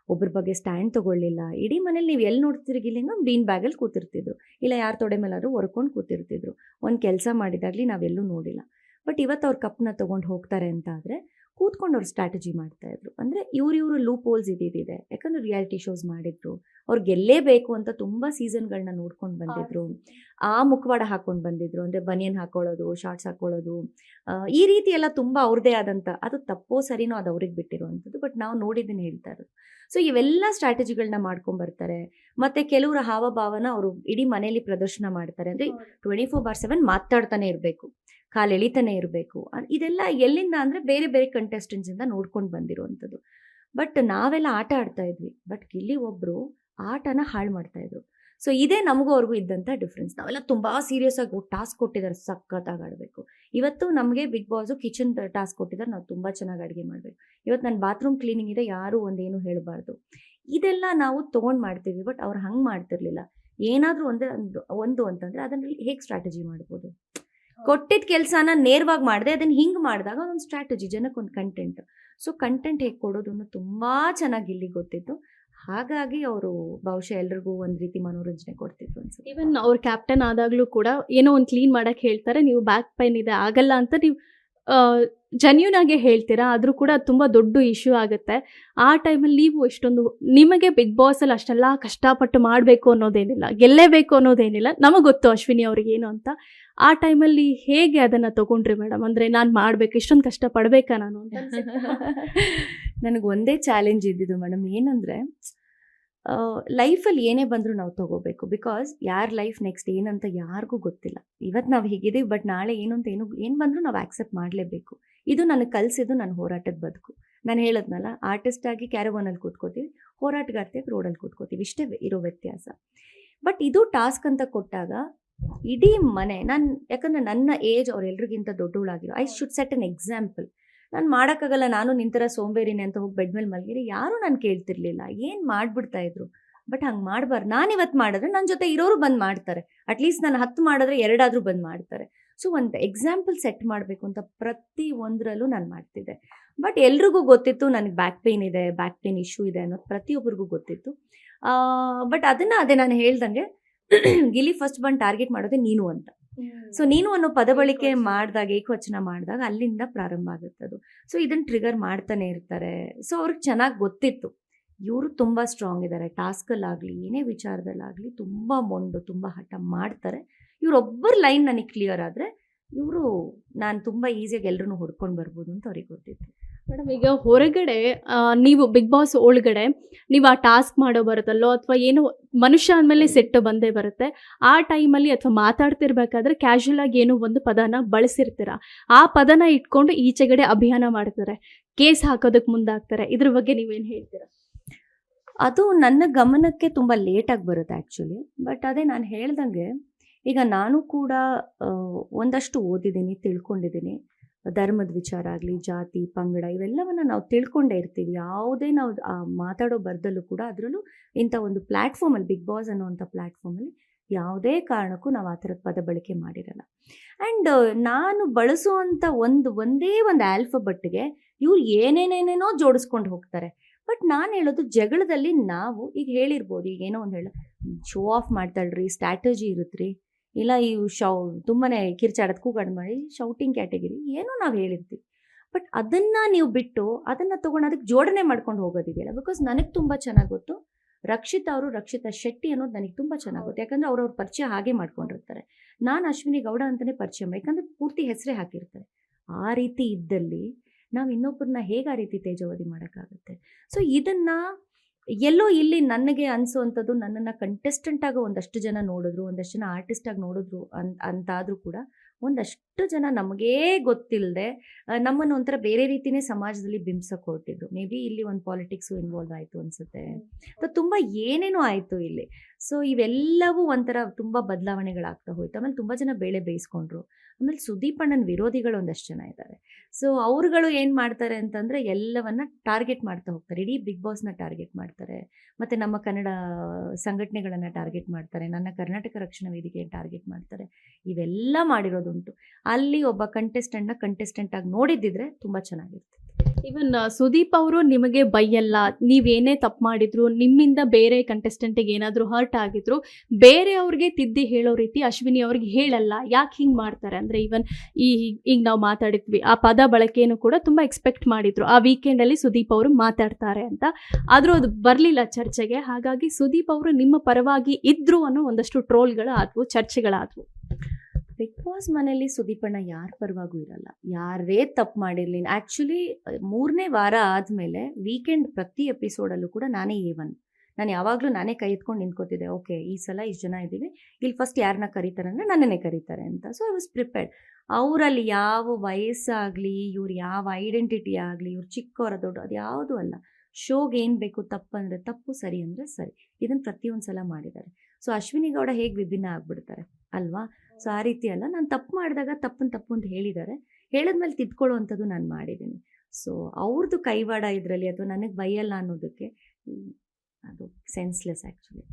ಒಬ್ಬರ ಬಗ್ಗೆ ಸ್ಟ್ಯಾಂಡ್ ತೊಗೊಳ್ಳಿಲ್ಲ. ಇಡೀ ಮನೇಲಿ ನೀವು ಎಲ್ಲಿ ನೋಡ್ತಿರಿ ಗಿಲ್ಲಿನ ಬೀನ್ ಬ್ಯಾಗಲ್ಲಿ ಕೂತಿರ್ತಿದ್ರು. ಇಲ್ಲ, ಯಾರ ತೊಡೆ ಮೇಲಾದ್ರೂ ಹೊರ್ಕೊಂಡು ಕೂತಿರ್ತಿದ್ರು. ಒಂದು ಕೆಲಸ ಮಾಡಿದಾಗಲಿ ನಾವೆಲ್ಲೂ ನೋಡಿಲ್ಲ. ಬಟ್ ಇವತ್ತು ಅವ್ರ ಕಪ್ನ ತೊಗೊಂಡು ಹೋಗ್ತಾರೆ ಅಂತ ಆದರೆ ಕೂತ್ಕೊಂಡು ಅವ್ರು ಸ್ಟ್ರಾಟಜಿ ಮಾಡ್ತಾ ಇದ್ರು. ಅಂದರೆ ಇವ್ರು ಇವರು ಲೂಪ್ ಹೋಲ್ಸ್ ಇದ್ದಿದೆ ಯಾಕಂದ್ರೆ ರಿಯಾಲಿಟಿ ಶೋಸ್ ಮಾಡಿದ್ರು. ಅವ್ರು ಗೆಲ್ಲೇಬೇಕು ಅಂತ ತುಂಬ ಸೀಸನ್ಗಳನ್ನ ನೋಡ್ಕೊಂಡು ಬಂದಿದ್ರು. ಆ ಮುಖವಾಡ ಹಾಕೊಂಡು ಬಂದಿದ್ರು. ಅಂದರೆ ಬನಿಯನ್ ಹಾಕೊಳ್ಳೋದು ಶಾರ್ಟ್ಸ್ ಹಾಕೊಳ್ಳೋದು ಈ ರೀತಿ ಎಲ್ಲ ತುಂಬ ಅವ್ರದ್ದೇ ಆದಂಥ ಅದು ತಪ್ಪೋ ಸರಿನೋ ಅದು ಅವ್ರಿಗೆ ಬಿಟ್ಟಿರುವಂಥದ್ದು. ಬಟ್ ನಾವು ನೋಡಿದ್ದನ್ನು ಹೇಳ್ತಾ ಇರೋದು. ಸೊ ಇವೆಲ್ಲ ಸ್ಟ್ರಾಟಜಿಗಳನ್ನ ಮಾಡ್ಕೊಂಡು ಬರ್ತಾರೆ. ಮತ್ತು ಕೆಲವರ ಹಾವಭಾವನ ಅವರು ಇಡೀ ಮನೆಯಲ್ಲಿ ಪ್ರದರ್ಶನ ಮಾಡ್ತಾರೆ. ಅಂದರೆ ಟ್ವೆಂಟಿ ಫೋರ್ ಬಾರ್ ಸೆವೆನ್ ಮಾತಾಡ್ತಾನೆ ಇರಬೇಕು. ಕಾಲು ಎಳಿತಾನೆ ಇರಬೇಕು. ಇದೆಲ್ಲ ಎಲ್ಲಿಂದ ಅಂದರೆ ಬೇರೆ ಬೇರೆ ಕಂಟೆಸ್ಟೆಂಟ್ಸಿಂದ ನೋಡ್ಕೊಂಡು ಬಂದಿರುವಂಥದ್ದು. ಬಟ್ ನಾವೆಲ್ಲ ಆಟ ಆಡ್ತಾ ಇದ್ವಿ. ಬಟ್ ಇಲ್ಲಿ ಒಬ್ಬರು ಆಟನ ಹಾಳು ಮಾಡ್ತಾ ಇದ್ರು. ಸೊ ಇದೇ ನಮಗೂ ಅವ್ರಿಗೂ ಇದ್ದಂಥ ಡಿಫ್ರೆನ್ಸ್ ನಾವೆಲ್ಲ ತುಂಬ ಸೀರಿಯಸ್ ಆಗಿ ಟಾಸ್ಕ್ ಕೊಟ್ಟಿದ್ದಾರೆ. ಸಖತ್ತಾಗಿ ಆಡಬೇಕು. ಇವತ್ತು ನಮಗೆ ಬಿಗ್ ಬಾಸು ಕಿಚನ್ ಟಾಸ್ಕ್ ಕೊಟ್ಟಿದ್ದಾರೆ. ನಾವು ತುಂಬ ಚೆನ್ನಾಗಿ ಅಡುಗೆ ಮಾಡಬೇಕು. ಇವತ್ತು ನನ್ನ ಬಾತ್ರೂಮ್ ಕ್ಲೀನಿಂಗ್ ಇದೆ. ಯಾರೂ ಒಂದೇನು ಹೇಳಬಾರ್ದು. ಇದೆಲ್ಲ ನಾವು ತೊಗೊಂಡು ಮಾಡ್ತೀವಿ. ಬಟ್ ಅವ್ರು ಹಂಗೆ ಮಾಡ್ತಿರ್ಲಿಲ್ಲ. ಏನಾದರೂ ಒಂದೇ ಒಂದು ಒಂದು ಅಂತಂದರೆ ಅದನ್ನು ಹೇಗೆ ಸ್ಟ್ರಾಟಜಿ ಮಾಡ್ಬೋದು? ಕೊಟ್ಟಿದ್ದ ಕೆಲಸನ ನೇರವಾಗಿ ಮಾಡಿದೆ ಅದನ್ನು ಹಿಂಗೆ ಮಾಡಿದಾಗ ಒಂದು ಸ್ಟ್ರಾಟಜಿ ಜನಕ್ಕೆ ಒಂದು ಕಂಟೆಂಟ್ ಸೊ ಕಂಟೆಂಟ್ ಹೇಗೆ ಕೊಡೋದು ತುಂಬ ಚೆನ್ನಾಗಿ ಇಲ್ಲಿ ಗೊತ್ತಿತ್ತು. ಹಾಗಾಗಿ ಅವರು ಬಹುಶಃ ಎಲ್ರಿಗೂ ಒಂದು ರೀತಿ ಮನೋರಂಜನೆ ಕೊಡ್ತಿದ್ರು ಅನ್ಸುತ್ತೆ. ಈವನ್ ಅವ್ರ ಕ್ಯಾಪ್ಟನ್ ಆದಾಗ್ಲೂ ಕೂಡ ಏನೋ ಒಂದು ಕ್ಲೀನ್ ಮಾಡಕ್ ಹೇಳ್ತಾರೆ ನೀವು ಬ್ಯಾಕ್ ಪೈನ್ ಇದೆ ಆಗಲ್ಲ ಅಂತ ನೀವು ಜನ್ಯೂನ್ ಆಗಿ ಹೇಳ್ತೀರಾ ಆದರೂ ಕೂಡ ತುಂಬ ದೊಡ್ಡ ಇಶ್ಯೂ ಆಗುತ್ತೆ. ಆ ಟೈಮಲ್ಲಿ ನೀವು ಎಷ್ಟೊಂದು ನಿಮಗೆ ಬಿಗ್ ಬಾಸಲ್ಲಿ ಅಲ್ಲಿ ಅಷ್ಟೆಲ್ಲ ಕಷ್ಟಪಟ್ಟು ಮಾಡಬೇಕು ಅನ್ನೋದೇನಿಲ್ಲ ಗೆಲ್ಲೇಬೇಕು ಅನ್ನೋದೇನಿಲ್ಲ ನಮಗೆ ಗೊತ್ತು ಅಶ್ವಿನಿ ಅವ್ರಿಗೆ ಏನು ಅಂತ. ಆ ಟೈಮಲ್ಲಿ ಹೇಗೆ ಅದನ್ನು ತಗೊಂಡ್ರಿ ಮೇಡಮ್? ಅಂದರೆ ನಾನು ಮಾಡಬೇಕು, ಇಷ್ಟೊಂದು ಕಷ್ಟ ಪಡ್ಬೇಕಾ ನಾನು ಅಂತ. ನನಗೆ ಒಂದೇ ಚಾಲೆಂಜ್ ಇದ್ದಿದ್ದು ಮೇಡಮ್ ಏನಂದರೆ ಲೈಫಲ್ಲಿ ಏನೇ ಬಂದರೂ ನಾವು ತಗೋಬೇಕು. ಬಿಕಾಸ್ ಯಾರ ಲೈಫ್ ನೆಕ್ಸ್ಟ್ ಏನಂತ ಯಾರಿಗೂ ಗೊತ್ತಿಲ್ಲ. ಇವತ್ತು ನಾವು ಹೀಗಿದ್ದೀವಿ ಬಟ್ ನಾಳೆ ಏನು ಅಂತ ಏನು ಏನು ಬಂದರೂ ನಾವು ಆ್ಯಕ್ಸೆಪ್ಟ್ ಮಾಡಲೇಬೇಕು. ಇದು ನನಗೆ ಕಲಿಸಿದ್ದು ನನ್ನ ಹೋರಾಟದ ಬದುಕು. ನಾನು ಹೇಳದ್ನಲ್ಲ ಆರ್ಟಿಸ್ಟ್ ಆಗಿ ಕ್ಯಾರವಾನಲ್ಲಿ ಕೂತ್ಕೋತೀವಿ ಹೋರಾಟಗಾರ್ತಿಯಾಗಿ ರೋಡಲ್ಲಿ ಕೂತ್ಕೋತೀವಿ. ಇಷ್ಟೇ ಇರೋ ವ್ಯತ್ಯಾಸ. ಬಟ್ ಇದು ಟಾಸ್ಕ್ ಅಂತ ಕೊಟ್ಟಾಗ ಇಡೀ ಮನೆ, ನಾನು ಯಾಕಂದರೆ ನನ್ನ ಏಜ್ ಅವ್ರೆಲ್ರಿಗಿಂತ ದೊಡ್ಡವಳಾಗಿರೋ I should set an example ನಾನು ಮಾಡೋಕ್ಕಾಗಲ್ಲ, ನಾನು ನಿಂತರ ಸೋಂಬೇರಿನೇ ಅಂತ ಹೋಗಿ ಬೆಡ್ ಮೇಲೆ ಮಲಗಿರಿ ಯಾರೂ ನಾನು ಕೇಳ್ತಿರ್ಲಿಲ್ಲ. ಏನು ಮಾಡಿಬಿಡ್ತಾ ಇದ್ರು? ಬಟ್ ಹಂಗೆ ಮಾಡಬಾರ್ದು. ನಾನು ಇವತ್ತು ಮಾಡಿದ್ರೆ ನನ್ನ ಜೊತೆ ಇರೋರು ಬಂದು ಮಾಡ್ತಾರೆ. ಅಟ್ಲೀಸ್ಟ್ ನಾನು ಹತ್ತು ಮಾಡಿದ್ರೆ ಎರಡಾದರೂ ಬಂದು ಮಾಡ್ತಾರೆ. ಸೊ ಒಂದು ಎಕ್ಸಾಂಪಲ್ ಸೆಟ್ ಮಾಡಬೇಕು ಅಂತ ಪ್ರತಿ ಒಂದರಲ್ಲೂ ನಾನು ಮಾಡ್ತಿದ್ದೆ. ಬಟ್ ಎಲ್ರಿಗೂ ಗೊತ್ತಿತ್ತು, ನನಗೆ ಬ್ಯಾಕ್ ಪೇನ್ ಇದೆ ಬ್ಯಾಕ್ ಪೇನ್ ಇಶ್ಯೂ ಇದೆ ಅನ್ನೋದು ಪ್ರತಿಯೊಬ್ಬರಿಗೂ ಗೊತ್ತಿತ್ತು. ಬಟ್ ಅದನ್ನು ಅದೇ ನಾನು ಹೇಳ್ದಂಗೆ ಗಿಲಿ ಫಸ್ಟ್ ಬಂದು ಟಾರ್ಗೆಟ್ ಮಾಡೋದೇ ನೀನು ಅಂತ. ಸೊ ನೀನು ಅನ್ನೋ ಪದ ಬಳಕೆ ಮಾಡಿದಾಗ ಏಕವಚನ ಮಾಡಿದಾಗ ಅಲ್ಲಿಂದ ಪ್ರಾರಂಭ ಆಗುತ್ತೆ ಅದು. ಸೊ ಇದನ್ನ ಟ್ರಿಗರ್ ಮಾಡ್ತಾನೆ ಇರ್ತಾರೆ. ಸೊ ಅವ್ರಿಗೆ ಚೆನ್ನಾಗಿ ಗೊತ್ತಿತ್ತು. ಇವರು ತುಂಬ ಸ್ಟ್ರಾಂಗ್ ಇದ್ದಾರೆ ಟಾಸ್ಕಲ್ಲಾಗಲಿ ಏನೇ ವಿಚಾರದಲ್ಲಾಗಲಿ ತುಂಬ ಮೊಂಡು ತುಂಬ ಹಠ ಮಾಡ್ತಾರೆ. ಇವರೊಬ್ಬರ ಲೈನ್ ನನಗೆ ಕ್ಲಿಯರ್ ಆದರೆ ಇವರು ನಾನು ತುಂಬ ಈಸಿಯಾಗಿ ಎಲ್ಲರೂ ಹೊಡ್ಕೊಂಡು ಬರ್ಬೋದು ಅಂತ ಅವ್ರಿಗೆ ಗೊತ್ತಿತ್ತು. ಮೇಡಮ್, ಈಗ ಹೊರಗಡೆ ನೀವು ಬಿಗ್ ಬಾಸ್ ಒಳಗಡೆ ನೀವು ಆ ಟಾಸ್ಕ್ ಮಾಡೋ ಬರುತ್ತಲ್ಲೋ ಅಥವಾ ಏನೋ ಮನುಷ್ಯ ಅಂದಮೇಲೆ ಸೆಟ್ ಬಂದೇ ಬರುತ್ತೆ, ಆ ಟೈಮಲ್ಲಿ ಅಥವಾ ಮಾತಾಡ್ತಿರ್ಬೇಕಾದ್ರೆ ಕ್ಯಾಶುವಲ್ ಆಗಿ ಏನೋ ಒಂದು ಪದನ ಬಳಸಿರ್ತೀರ? ಆ ಪದನ ಇಟ್ಕೊಂಡು ಈಚೆಗಡೆ ಅಭಿಯಾನ ಮಾಡ್ತಾರೆ, ಕೇಸ್ ಹಾಕೋದಕ್ಕೆ ಮುಂದಾಗ್ತಾರೆ, ಇದ್ರ ಬಗ್ಗೆ ನೀವೇನು ಹೇಳ್ತೀರಾ? ಅದು ನನ್ನ ಗಮನಕ್ಕೆ ತುಂಬ ಲೇಟಾಗಿ ಬರುತ್ತೆ ಆ್ಯಕ್ಚುಲಿ ಬಟ್ ಅದೇ ನಾನು ಹೇಳ್ದಂಗೆ, ಈಗ ನಾನು ಕೂಡ ಒಂದಷ್ಟು ಓದಿದ್ದೀನಿ, ತಿಳ್ಕೊಂಡಿದ್ದೀನಿ. ಧರ್ಮದ ವಿಚಾರ ಆಗಲಿ, ಜಾತಿ, ಪಂಗಡ ಇವೆಲ್ಲವನ್ನು ನಾವು ತಿಳ್ಕೊಂಡೇ ಇರ್ತೀವಿ. ಯಾವುದೇ ನಾವು ಮಾತಾಡೋ ಬರ್ದಲ್ಲೂ ಕೂಡ ಅದರಲ್ಲೂ ಇಂಥ ಒಂದು ಪ್ಲ್ಯಾಟ್ಫಾರ್ಮಲ್ಲಿ ಬಿಗ್ ಬಾಸ್ ಅನ್ನೋವಂಥ ಪ್ಲ್ಯಾಟ್ಫಾರ್ಮಲ್ಲಿ ಯಾವುದೇ ಕಾರಣಕ್ಕೂ ನಾವು ಆ ಥರದ ಪದ ಬಳಕೆ ಮಾಡಿರಲ್ಲ. ಆ್ಯಂಡ್ ನಾನು ಬಳಸುವಂಥ ಒಂದು, ಒಂದೇ ಒಂದು ಆಲ್ಫಬೆಟ್ಗೆ ಇವ್ರು ಏನೇನೇನೇನೋ ಜೋಡಿಸ್ಕೊಂಡು ಹೋಗ್ತಾರೆ. ಬಟ್ ನಾನು ಹೇಳೋದು ಜಗಳದಲ್ಲಿ ನಾವು, ಈಗ ಹೇಳಿರ್ಬೋದು, ಈಗ ಏನೋ ಒಂದು ಹೇಳ ಶೋ ಆಫ್ ಮಾಡ್ತಾಳ್ರಿ ಸ್ಟ್ರಾಟಜಿ ಇರುತ್ತ್ರಿ ಇಲ್ಲ, ಈ ಶೌ ತುಂಬಾ ಕಿರ್ಚಾಡೋದು ಕೂಗಾಡ್ ಮಾಡಿ ಶೌಟಿಂಗ್ ಕ್ಯಾಟಗಿರಿ ಏನೋ ನಾವು ಹೇಳಿರ್ತೀವಿ. ಬಟ್ ಅದನ್ನು ನೀವು ಬಿಟ್ಟು, ಅದನ್ನು ತೊಗೊಂಡು ಅದಕ್ಕೆ ಜೋಡಣೆ ಮಾಡ್ಕೊಂಡು ಹೋಗೋದಿದೆಯಲ್ಲ? ಬಿಕಾಸ್ ನನಗೆ ತುಂಬ ಚೆನ್ನಾಗಿ ಗೊತ್ತು. ರಕ್ಷಿತಾ ಅವರು, ರಕ್ಷಿತಾ ಶೆಟ್ಟಿ ಅನ್ನೋದು ನನಗೆ ತುಂಬ ಚೆನ್ನಾಗಿ ಗೊತ್ತು. ಯಾಕಂದರೆ ಅವ್ರವ್ರ ಪರಿಚಯ ಹಾಗೆ ಮಾಡ್ಕೊಂಡಿರ್ತಾರೆ. ನಾನು ಅಶ್ವಿನಿ ಗೌಡ ಅಂತಲೇ ಪರಿಚಯ ಯಾಕಂದರೆ ಯಾಕಂದ್ರೆ ಪೂರ್ತಿ ಹೆಸರೇ ಹಾಕಿರ್ತಾರೆ. ಆ ರೀತಿ ಇದ್ದಲ್ಲಿ ನಾವು ಇನ್ನೊಬ್ಬರನ್ನ ಹೇಗೆ ಆ ರೀತಿ ತೇಜವಾದಿ ಮಾಡೋಕ್ಕಾಗುತ್ತೆ? ಸೊ ಇದನ್ನ ಎಲ್ಲೋ ಇಲ್ಲಿ ನನಗೆ ಅನಿಸುವಂಥದ್ದು ನನ್ನನ್ನು ಕಂಟೆಸ್ಟೆಂಟ್ ಆಗಿ ಒಂದಷ್ಟು ಜನ ನೋಡಿದ್ರು ಒಂದಷ್ಟು ಜನ ಆರ್ಟಿಸ್ಟ್ ಆಗಿ ನೋಡಿದ್ರು ಅಂತ ಅಂತಾದರೂ ಕೂಡ ಒಂದಷ್ಟು ಜನ ನಮಗೇ ಗೊತ್ತಿಲ್ಲದೆ ನಮ್ಮನ್ನು ಒಂಥರ ಬೇರೆ ರೀತಿನೇ ಸಮಾಜದಲ್ಲಿ ಬಿಂಬಿಸಕ್ಕೆ ಹೊರಟಿದ್ರು ಮೇ ಬಿ ಇಲ್ಲಿ ಒಂದು ಪಾಲಿಟಿಕ್ಸು ಇನ್ವಾಲ್ವ್ ಆಯಿತು ಅನಿಸುತ್ತೆ. ಅಥವಾ ತುಂಬ ಏನೇನೋ ಆಯಿತು ಇಲ್ಲಿ. ಸೊ ಇವೆಲ್ಲವೂ ಒಂಥರ ತುಂಬ ಬದಲಾವಣೆಗಳಾಗ್ತಾ ಹೋಯ್ತು. ಆಮೇಲೆ ತುಂಬ ಜನ ಬೇಳೆ ಬೇಯಿಸ್ಕೊಂಡ್ರು. ಆಮೇಲೆ ಸುದೀಪ್ ಅಣ್ಣನ ವಿರೋಧಿಗಳು ಒಂದಷ್ಟು ಜನ ಇದ್ದಾರೆ ಸೊ ಅವ್ರುಗಳು ಏನು ಮಾಡ್ತಾರೆ ಅಂತಂದರೆ ಎಲ್ಲವನ್ನ ಟಾರ್ಗೆಟ್ ಮಾಡ್ತಾ ಹೋಗ್ತಾರೆ. ಇಡೀ ಬಿಗ್ ಬಾಸ್ನ ಟಾರ್ಗೆಟ್ ಮಾಡ್ತಾರೆ. ಮತ್ತು ನಮ್ಮ ಕನ್ನಡ ಸಂಘಟನೆಗಳನ್ನು ಟಾರ್ಗೆಟ್ ಮಾಡ್ತಾರೆ. ನನ್ನ ಕರ್ನಾಟಕ ರಕ್ಷಣಾ ವೇದಿಕೆ ಟಾರ್ಗೆಟ್ ಮಾಡ್ತಾರೆ. ಇವೆಲ್ಲ ಮಾಡಿರೋದುಂಟು. ಅಲ್ಲಿ ಒಬ್ಬ ಕಂಟೆಸ್ಟೆಂಟ್ನ ಕಂಟೆಸ್ಟೆಂಟ್ ಆಗಿ ನೋಡಿದ್ದಿದ್ರೆ ತುಂಬ ಚೆನ್ನಾಗಿರುತ್ತೆ ಇವನ್ ಸುದೀಪ್ ಅವರು ನಿಮಗೆ ಬೈಯಲ್ಲ, ನೀವೇನೇ ತಪ್ಪು ಮಾಡಿದ್ರು, ನಿಮ್ಮಿಂದ ಬೇರೆ ಕಂಟೆಸ್ಟೆಂಟಿಗೆ ಏನಾದರೂ ಹರ್ಟ್ ಆಗಿದ್ರು ಬೇರೆಯವ್ರಿಗೆ ತಿದ್ದಿ ಹೇಳೋ ರೀತಿ ಅಶ್ವಿನಿ ಅವ್ರಿಗೆ ಹೇಳಲ್ಲ. ಯಾಕೆ ಹಿಂಗೆ ಮಾಡ್ತಾರೆ? ಅಂದರೆ ಇವನ್ ಈ ಈಗ ನಾವು ಮಾತಾಡಿದ್ವಿ, ಆ ಪದ ಬಳಕೆಯನ್ನು ಕೂಡ ತುಂಬ ಎಕ್ಸ್ಪೆಕ್ಟ್ ಮಾಡಿದ್ರು. ಆ ವೀಕೆಂಡಲ್ಲಿ ಸುದೀಪ್ ಅವರು ಮಾತಾಡ್ತಾರೆ ಅಂತ. ಆದರೂ ಅದು ಬರಲಿಲ್ಲ ಚರ್ಚೆಗೆ. ಹಾಗಾಗಿ ಸುದೀಪ್ ಅವರು ನಿಮ್ಮ ಪರವಾಗಿ ಇದ್ರು ಅನ್ನೋ ಒಂದಷ್ಟು ಟ್ರೋಲ್ಗಳು ಆದವು ಚರ್ಚೆಗಳಾದವು. ಬಿಗ್ ಬಾಸ್ ಮನೆಯಲ್ಲಿ ಸುದೀಪಣ್ಣ ಯಾರ ಪರವಾಗೂ ಇರಲ್ಲ. ಯಾರೇ ತಪ್ಪು ಮಾಡಿರಲಿ. ಆ್ಯಕ್ಚುಲಿ ಮೂರನೇ ವಾರ ಆದಮೇಲೆ ವೀಕೆಂಡ್ ಪ್ರತಿ ಎಪಿಸೋಡಲ್ಲೂ ಕೂಡ ನಾನೇ ಏ ಒನ್ ನಾನು ಯಾವಾಗಲೂ ನಾನೇ ಕೈ ಎತ್ಕೊಂಡು ನಿಂತ್ಕೋತಿದ್ದೆ ಓಕೆ ಈ ಸಲ ಇಷ್ಟು ಜನ ಇದ್ದೀವಿ. ಇಲ್ಲಿ ಫಸ್ಟ್ ಯಾರನ್ನ ಕರೀತಾರೆ ಅಂದರೆ ನನ್ನನ್ನೇ ಕರೀತಾರೆ ಅಂತ. ಸೊ ಐ ವಾಸ್ ಪ್ರಿಪೇರ್ಡ್ ಅವರಲ್ಲಿ ಯಾವ ವಯಸ್ಸಾಗಲಿ, ಇವ್ರು ಯಾವ ಐಡೆಂಟಿಟಿ ಆಗಲಿ, ಇವ್ರು ಚಿಕ್ಕವರ ದೊಡ್ಡ, ಅದು ಯಾವುದೂ ಅಲ್ಲ. ಶೋಗೆ ಏನು ಬೇಕು ತಪ್ಪು ಅಂದರೆ ತಪ್ಪು, ಸರಿ ಅಂದರೆ ಸರಿ. ಇದನ್ನು ಪ್ರತಿಯೊಂದು ಸಲ ಮಾಡಿದ್ದಾರೆ. ಸೊ ಅಶ್ವಿನಿ ಗೌಡ ಹೇಗೆ ವಿಭಿನ್ನ ಆಗ್ಬಿಡ್ತಾರೆ, ಅಲ್ವಾ? ಸೊ ಆ ರೀತಿ ಅಲ್ಲ ನಾನು ತಪ್ಪು ಮಾಡಿದಾಗ ತಪ್ಪನ್ನು ತಪ್ಪು ಅಂತ ಹೇಳಿದ್ದಾರೆ ಹೇಳಿದ್ಮೇಲೆ ತಿದ್ಕೊಳ್ಳುವಂಥದ್ದು ನಾನು ಮಾಡಿದ್ದೀನಿ ಸೊ ಅವ್ರದ್ದು ಕೈವಾಡ ಇದರಲ್ಲಿ ಅಥವಾ ನನಗೆ ಬೈಯಲ್ಲ ಅನ್ನೋದಕ್ಕೆ ಅದು ಸೆನ್ಸ್ಲೆಸ್ ಆ್ಯಕ್ಚುಲಿ